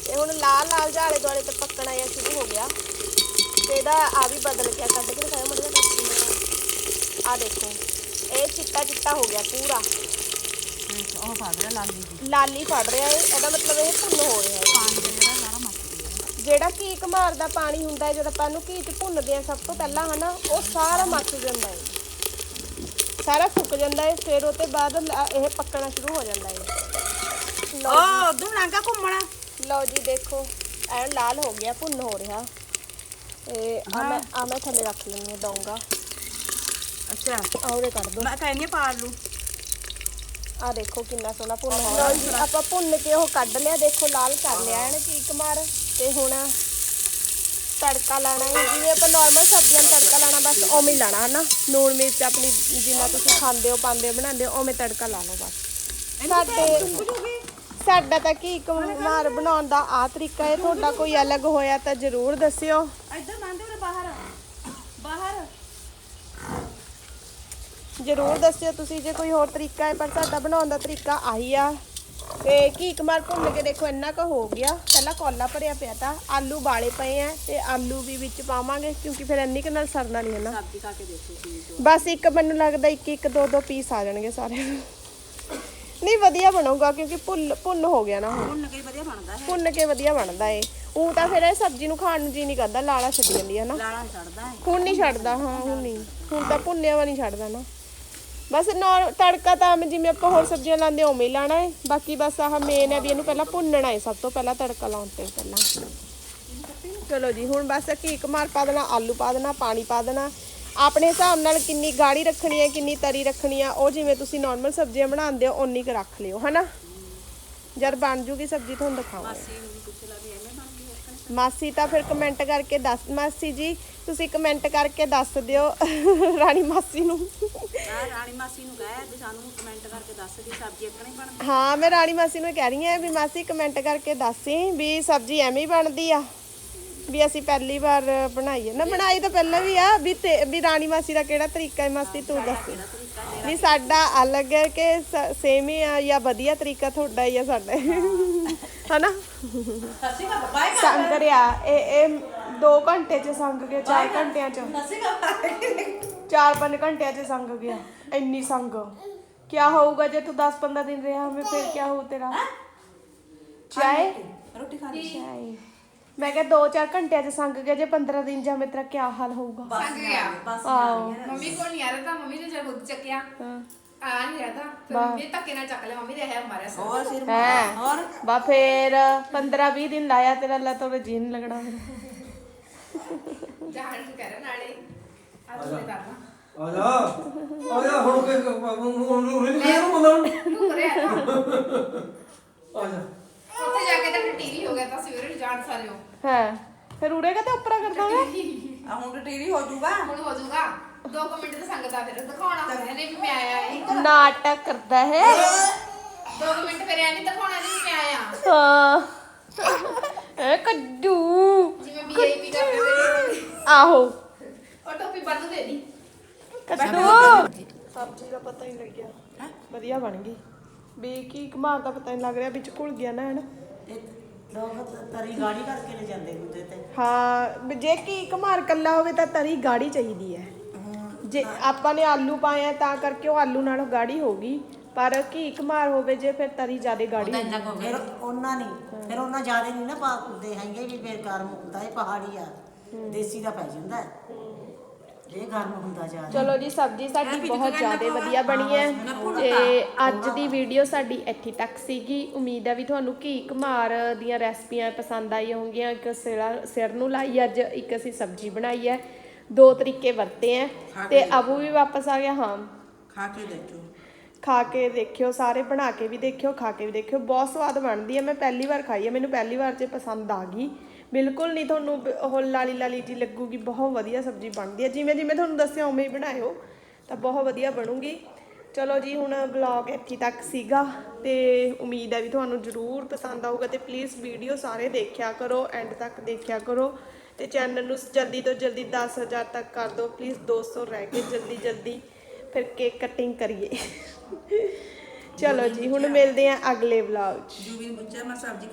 ਤੇ ਹੁਣ ਲਾਲ ਲਾਲ ਜਾਲੇ ਦੁਆਲੇ ਤੇ ਪੱਕਣਾ ਇਹ ਸ਼ੁਰੂ ਹੋ ਗਿਆ। ਤੇ ਇਹਦਾ ਆ ਵੀ ਬਦਲ ਗਿਆ। ਕੱਢ ਕੇ ਦਿਖਾਇਆ ਮੜਦਾ ਆ ਦੇਖੋ। ਇਹ ਚਿੱਟਾ ਚਿੱਟਾ ਹੋ ਗਿਆ ਪੂਰਾ। ਉਹ ਲਾਲੀ ਜੀ। ਲਾਲੀ ਫੜ ਰਿਹਾ ਹੈ ਇਹਦਾ ਮਤਲਬ ਇਹ ਭੁੰਨ ਹੋ ਰਿਹਾ ਹੈ ਪਾਣੀ ਜਿਹੜਾ ਸਾਰਾ ਮੱਚ ਗਿਆ। ਜਿਹੜਾ ਘੀ ਘਮਾਰ ਦਾ ਪਾਣੀ ਹੁੰਦਾ ਹੈ ਜਦੋਂ ਆਪਾਂ ਇਹਨੂੰ ਘੀ 'ਚ ਭੁੰਨਦੇ ਆ ਸਭ ਤੋਂ ਪਹਿਲਾਂ ਹਨਾ ਉਹ ਸਾਰਾ ਮੱਚ ਜਾਂਦਾ ਹੈ ਸਾਰਾ ਸੁੱਕ ਜਾਂਦਾ ਹੈ ਫਿਰ ਉਹ ਤੋਂ ਬਾਅਦ ਇਹ ਪੱਕਣਾ ਸ਼ੁਰੂ ਹੋ ਜਾਂਦਾ ਹੈ ਲਓ ਓ ਉਦੋਂ ਲਾਂਗਾ ਘੁੰਮਣਾ। ਲਓ ਜੀ ਦੇਖੋ ਐ ਲਾਲ ਹੋ ਗਿਆ ਭੁੰਨ ਹੋ ਰਿਹਾ। ਤੇ ਆ ਮੈਂ ਆ ਮੈਂ ਥੱਲੇ ਰੱਖ ਲੈਂਦੀ ਹਾਂ ਡੋਂਗਾ। ਅੱਛਾ। ਆਉਰੇ ਕਰ ਦੋ। ਮੈਂ ਕਹਿੰਦੀ ਪਾ ਲੂ ਆ ਦੇਖੋ ਕਿੰਨਾ ਸੋਹਣਾ ਭੁੰਨ ਹੋ ਰਿਹਾ ਜੀ ਆਪਾਂ ਭੁੰਨ ਕੇ ਉਹ ਕੱਢ ਲਿਆ ਦੇਖੋ ਲਾਲ ਕਰ ਲਿਆ ਇਹਨੇ ਚੀਕ ਮਾਰ। ਤੇ ਹੁਣ ਤੜਕਾ ਲਾਣਾ ਹੈ। ਜਿਵੇਂ ਆਪਾਂ ਨਾਰਮਲ ਸਬਜ਼ੀਆਂ ਨੂੰ ਤੜਕਾ ਲਾਣਾ ਬਸ ਉਵੇਂ ਹੀ ਲਾਣਾ ਹਨਾ? ਨੂਣ ਮਿਰਚ ਆਪਣੀ ਜਿੰਨਾ ਤੁਸੀਂ ਖਾਂਦੇ ਹੋ ਪਾਉਂਦੇ ਹੋ ਬਣਾਉਂਦੇ ਹੋ ਉਵੇਂ ਤੜਕਾ ਲਾ ਲਓ ਬਸ। ਸਾਡੇ ਸਾਡਾ ਤਾਂ ਕੀ ਮਾਰ ਬਣਾਉਣ ਦਾ ਆ ਤਰੀਕਾ ਹੈ। ਤੁਹਾਡਾ ਕੋਈ ਅਲੱਗ ਹੋਇਆ ਤਾਂ ਜ਼ਰੂਰ ਦੱਸਿਓ। ਇੱਧਰ ਬਾਹਰ ਬਾਹਰ। ਜ਼ਰੂਰ ਦੱਸਿਓ ਤੁਸੀਂ ਜੇ ਕੋਈ ਹੋਰ ਤਰੀਕਾ ਹੈ ਪਰ ਸਾਡਾ ਬਣਾਉਣ ਦਾ ਤਰੀਕਾ ਆਹੀ ਆ। ਤੇ ਕੀਕ ਮਾਰ ਭੁੰਨ ਕੇ ਦੇਖੋ ਇੰਨਾ ਕੁ ਹੋ ਗਿਆ। ਪਹਿਲਾਂ ਕੋਲਾ ਭਰਿਆ ਪਿਆ ਤਾਂ ਆਲੂ ਬਾਲੇ ਪਏ ਆ ਤੇ ਆਲੂ ਵੀ ਵਿੱਚ ਪਾਵਾਂਗੇ ਕਿਉਂਕਿ ਫਿਰ ਇੰਨੀ ਕੁ ਨਾਲ ਸਰਨਾ ਨਹੀਂ ਹੈ ਨਾ। ਸਬਜ਼ੀ ਖਾ ਕੇ ਦੇਖੋ ਕੀ ਬਸ ਇੱਕ ਮੈਨੂੰ ਲੱਗਦਾ ਇੱਕ ਇੱਕ ਦੋ ਦੋ ਪੀਸ ਆ ਜਾਣਗੇ ਸਾਰੇ। ਨਹੀਂ ਵਧੀਆ ਬਣੂਗਾ ਕਿਉਂਕਿ ਭੁੰਨ ਭੁੰਨ ਹੋ ਗਿਆ ਨਾ ਹੁਣ। ਵਧੀਆ ਬਣਦਾ ਹੈ। ਭੁੰਨ ਕੇ ਵਧੀਆ ਬਣਦਾ ਏ। ਉਹ ਤਾਂ ਫਿਰ ਇਹ ਸਬਜ਼ੀ ਨੂੰ ਖਾਣ ਨੂੰ ਜੀ ਨਹੀਂ ਕਰਦਾ ਲਾਲਾ ਛੱਡ ਜਾਂਦੀ ਹੈ ਨਾ। ਲਾਲਾ ਛੱਡਦਾ ਹੈ। ਹੁਣ ਨਹੀਂ ਛੱਡਦਾ ਹਾਂ ਹੁਣ ਨਹੀਂ। ਹੁਣ ਤਾਂ ਭੁੰਨਿਆ ਵਾ ਨਹੀਂ ਛੱਡਦਾ ਨਾ। ਬਸ ਨੌਰ ਤੜਕਾ ਤਾਂ ਮੈਂ ਜਿਵੇਂ ਆਪਾਂ ਹੋਰ ਸਬਜ਼ੀਆਂ ਲਾਉਂਦੇ ਉਵੇਂ ਹੀ ਲਾਣਾ ਹੈ। ਬਾਕੀ ਬਸ ਆਹ ਮੇਨ ਹੈ ਵੀ ਇਹਨੂੰ ਪਹਿਲਾਂ ਭੁੰਨਣਾ ਹੈ, ਸਭ ਤੋਂ ਪਹਿਲਾਂ ਤੜਕਾ ਲਾਉਣ ਤੋਂ ਪਹਿਲਾਂ। ਚਲੋ ਜੀ, ਹੁਣ ਬਸ ਘੀਕ ਮਾਰ ਪਾ ਦੇਣਾ, ਆਲੂ ਪਾ ਦੇਣਾ, ਪਾਣੀ ਪਾ ਦੇਣਾ। ਆਪਣੇ ਹਿਸਾਬ ਨਾਲ ਕਿੰਨੀ ਗਾੜੀ ਰੱਖਣੀ ਹੈ, ਕਿੰਨੀ ਤਰੀ ਰੱਖਣੀ ਆ ਉਹ ਜਿਵੇਂ ਤੁਸੀਂ ਨਾਰਮਲ ਸਬਜ਼ੀਆਂ ਬਣਾਉਂਦੇ ਹੋ, ਓਨੀ ਕੁ ਰੱਖ ਲਿਓ, ਹਨਾ? ਜਦ ਬਣ ਜੂਗੀ ਸਬਜ਼ੀ, ਤੁਹਾਨੂੰ ਦਿਖਾਵਾਂਗੇ। ਮਾਸੀ ਤਾਂ ਫਿਰ ਕਮੈਂਟ ਕਰਕੇ ਦੱਸ, ਮਾਸੀ ਜੀ ਤੁਸੀਂ ਕਮੈਂਟ ਕਰਕੇ ਦੱਸ ਦਿਓ ਰਾਣੀ ਮਾਸੀ ਨੂੰ। ਆ ਰਾਣੀ ਮਾਸੀ ਨੂੰ ਕਹੇ ਵੀ ਸਾਨੂੰ ਕਮੈਂਟ ਕਰਕੇ ਦੱਸ ਦੀ ਸਬਜ਼ੀ ਇੱਕ ਨਹੀਂ ਬਣਦੀ। ਹਾਂ ਮੈਂ ਰਾਣੀ ਮਾਸੀ ਨੂੰ ਕਹਿ ਰਹੀ ਹਾਂ ਵੀ ਮਾਸੀ ਕਮੈਂਟ ਕਰਕੇ ਦੱਸੀ ਵੀ ਸਬਜ਼ੀ ਐਵੇਂ ਹੀ ਬਣਦੀ ਆ ਵੀ ਅਸੀਂ ਪਹਿਲੀ ਵਾਰ ਬਣਾਈ ਹੈ ਨਾ ਬਣਾਈ ਤਾਂ ਪਹਿਲਾਂ ਵੀ ਆ ਵੀ ਤੇ ਵੀ ਰਾਣੀ ਮਾਸੀ ਦਾ ਕਿਹੜਾ ਤਰੀਕਾ ਹੈ ਮਾਸੀ ਤੂੰ ਦੱਸ। ਵੀ ਸਾਡਾ ਅਲੱਗ ਹੈ ਕਿ ਸੇਮ ਹੀ ਆ ਜਾਂ ਵਧੀਆ ਤਰੀਕਾ ਤੁਹਾਡਾ ਹੀ ਆ ਸਾਡਾ। ਹਨਾ? ਸੱਸੀ ਕਾ ਬਾਏ ਸੰਗ ਰਿਆ ਇਹ ਇਹ 2 ਘੰਟੇ ਚ ਸੰਗ ਗਿਆ 4 ਘੰਟਿਆਂ ਚ। ਸੱਸੀ ਕਾ 4-5 ਘੰਟਿਆਂ ਚ ਸੰਗ ਗਿਆ ਇੰਨੀ ਸੰਗ। ਕੀ ਹੋਊਗਾ ਜੇ ਤੂੰ 10-15 ਦਿਨ ਰਿਹਾ ਹਮੇ ਫਿਰ ਕੀ ਹੋਊ ਤੇਰਾ? ਚਾਹੇ ਰੋਟੀ ਖਾਣੀ ਚਾਹੇ ਮੈਂ ਕਿਹਾ 2-4 ਘੰਟਿਆਂ ਚ ਸੰਗ ਗਿਆ ਜੇ 15 ਦਿਨ ਜਾ ਮੇਰਾ ਕੀ ਹਾਲ ਹੋਊਗਾ? ਸੰਗ ਗਿਆ। ਆਓ ਮੰਮੀ ਕੋਲ ਨਹੀਂ ਆ ਰਿਹਾ ਤਾਂ ਮੰਮੀ ਨੇ ਜਦ ਖੁਦ ਚੱਕਿਆ। ਆ ਨਹੀਂ ਰਿਹਾ ਤਾਂ। ਫਿਰ ਮੰਮੀ ਧੱਕੇ ਨਾਲ ਚੱਕ ਲਿਆ ਮੰਮੀ ਦੇ ਹੈ ਮਾਰਿਆ ਸਰ। ਹੋਰ ਸਿਰ ਹੈ। ਹੋਰ? ਬਾ ਫਿਰ 15-20 ਦਿਨ ਲਾਇਆ ਤੇਰਾ ਅੱਲਾ ਤੋਂ ਜੀ ਨਹੀਂ ਲੱਗਣਾ ਮੇਰਾ ਜਾਣ ਕੀ ਕਰ ਨਾਲੇ ਆ ਤੂੰ ਕਰਨਾ ਆ ਜਾ। ਆ ਜਾ ਹੁਣ ਕੇ ਹੁਣ ਨੂੰ ਨਹੀਂ ਮੈਂ ਨੂੰ ਮੰਨਣ ਤੂੰ ਕਰਿਆ ਨਾ ਆ ਜਾ। ਉੱਥੇ ਜਾ ਕੇ ਤਾਂ ਟੀਵੀ ਹੋ ਗਿਆ ਤਾਂ ਸਵੇਰੇ ਜਾਣ ਸਾਰਿਓ। ਹੈ। ਫਿਰ ਉਰੇ ਕਾ ਤੇ ਉੱਪਰਾ ਕਰਦਾ ਮੈਂ ਆ ਹੁਣ ਟੀਵੀ ਹੋ ਜਾਊਗਾ ਹੁਣ ਹੋ ਜਾਊਗਾ 2 ਮਿੰਟ ਤਾਂ ਸੰਗਤ ਆ ਫਿਰ ਦਿਖਾਉਣਾ ਹੁੰਦਾ ਨੇ ਵੀ ਮੈਂ ਆਇਆ ਏ ਨਾਟਕ ਕਰਦਾ ਹੈ। 2 ਮਿੰਟ ਫਿਰ ਐ ਨਹੀਂ ਦਿਖਾਉਣਾ ਨਹੀਂ ਵੀ ਮੈਂ ਆਇਆ। ਹਾਂ। ਇਹ ਕੱਦੂ ਜਿਵੇਂ ਵੀਆਈਪੀ ਕਰਦੇ ਨੇ। ਆਹੋ। ਉਹ ਟੋਪੀ ਬੰਨ ਦੇ ਦੀ। ਕੱਦੂ ਸਬਜ਼ੀ ਦਾ ਪਤਾ ਹੀ ਨਹੀਂ ਲੱਗਿਆ। ਵਧੀਆ ਬਣ ਗਈ। ਵੀ ਕੀ ਕਮਾਰ ਦਾ ਪਤਾ ਨਹੀਂ ਲੱਗ ਰਿਹਾ ਵਿੱਚ ਘੁਲ ਗਿਆ ਨਾ ਹਨ। ਇਹ ਲੋਕ ਤ- ਤਰੀ ਗਾੜੀ ਕਰਕੇ ਲੈ ਜਾਂਦੇ ਹੁੰਦੇ ਤੇ। ਹਾਂ ਵੀ ਜੇ ਕੀ ਕਮਾਰ ਕੱਲਾ ਹੋਵੇ ਤਾਂ ਤਰੀ ਗਾੜੀ ਚਾਹੀਦੀ ਹੈ। ਜੇ ਆਪਾਂ ਨੇ ਆਲੂ ਪਾਏ ਆ ਤਾਂ ਕਰਕੇ ਉਹ ਆਲੂ ਨਾਲੋਂ ਗਾੜੀ ਹੋ ਗਈ। ਪਰ ਕੀ ਕਮਾਰ ਹੋਵੇ ਜੇ ਫਿਰ ਤਰੀ ਜ਼ਿਆਦਾ ਗਾੜੀ ਹੁੰਦੀ। ਫਿਰ ਉਹਨਾਂ ਨਹੀਂ ਫਿਰ ਉਹਨਾਂ ਜ਼ਿਆਦਾ ਨਹੀਂ ਨਾ ਪਾਉਂਦੇ ਹੈਗੇ ਵੀ ਫਿਰ ਗਰਮ ਹੁੰਦਾ ਇਹ ਪਹਾੜੀ ਆ ਦੇਸੀ ਦਾ ਪੈ ਜਾਂਦਾ। ਹੈ। ਇਹ ਗਰਮ ਹੁੰਦਾ ਜ਼ਿਆਦਾ। ਚਲੋ ਜੀ ਸਬਜ਼ੀ ਸਾਡੀ ਬਹੁਤ ਜ਼ਿਆਦਾ ਵਧੀਆ ਬਣੀ ਹੈ। ਤੇ ਅੱਜ ਦੀ ਵੀਡੀਓ ਸਾਡੀ ਇੱਥੇ ਤੱਕ ਸੀਗੀ। ਉਮੀਦ ਹੈ ਵੀ ਤੁਹਾਨੂੰ ਘੀ ਘਮਾਰ ਦੀਆਂ ਰੈਸਪੀਆਂ ਪਸੰਦ ਆਈਆਂ ਹੋਣਗੀਆਂ। ਇੱਕ ਸਿਰਾ- ਸਿਰ ਨੂੰ ਲਾਈ ਅੱਜ ਇੱਕ ਅਸੀਂ ਸਬਜ਼ੀ ਬਣਾਈ ਹੈ। ਦੋ ਤਰੀਕੇ ਵਰਤੇ ਹੈ। ਤੇ ਅਬੂ ਵੀ ਵਾਪਸ ਆ ਗਿਆ ਹਾਂ। ਖਾ ਕੇ ਦੇਖੋ। ਖਾ ਕੇ ਦੇਖਿਓ, ਸਾਰੇ ਬਣਾ ਕੇ ਵੀ ਦੇਖਿਓ, ਖਾ ਕੇ ਵੀ ਦੇਖਿਓ। ਬਹੁਤ ਸਵਾਦ ਬਣਦੀ ਹੈ, ਮੈਂ ਪਹਿਲੀ ਵਾਰ ਖਾਈ ਹੈ, ਮੈਨੂੰ ਪਹਿਲੀ ਵਾਰ 'ਚ ਪਸੰਦ ਆ ਗਈ। ਬਿਲਕੁਲ ਨਹੀਂ ਤੁਹਾਨੂੰ ਬ- ਉਹ ਲਾਲੀ ਲਾਲੀ ਜੀ ਲੱਗੂਗੀ, ਬਹੁਤ ਵਧੀਆ ਸਬਜ਼ੀ ਬਣਦੀ ਹੈ। ਜਿਵੇਂ ਜਿਵੇਂ ਤੁਹਾਨੂੰ ਦੱਸਿਆ, ਉਵੇਂ ਹੀ ਬਣਾਇਓ, ਤਾਂ ਬਹੁਤ ਵਧੀਆ ਬਣੂਗੀ। ਚਲੋ ਜੀ, ਹੁਣ ਵਲੌਗ ਇੱਥੇ ਤੱਕ ਸੀਗਾ, ਤੇ ਉਮੀਦ ਹੈ ਵੀ ਤੁਹਾਨੂੰ ਜ਼ਰੂਰ ਪਸੰਦ ਆਊਗਾ, ਤੇ ਪਲੀਜ਼ ਵੀਡੀਓ ਸਾਰੇ ਦੇਖਿਆ ਕਰੋ ਐਂਡ ਤੱਕ ਦੇਖਿਆ ਕਰੋ। ਤੇ ਚੈਨਲ ਨੂੰ ਜਲਦੀ ਤੋਂ ਜਲਦੀ 10000 ਤੱਕ ਕਰ ਦਿਓ ਪਲੀਜ਼ 200 ਰਹਿ ਕੇ ਜਲਦੀ ਜਲਦੀ। ਫਿਰ ਕੇਕ ਕਟਿੰਗ ਕਰੀਏ। ਚਲੋ ਜੀ, ਹੁਣ ਮਿਲਦੇ ਆ ਅਗਲੇ ਵਲੌਗ 'ਚ। ਜੂਵੀ ਪੁੱਛਿਆ ਮੈਂ ਸਬਜ਼ੀ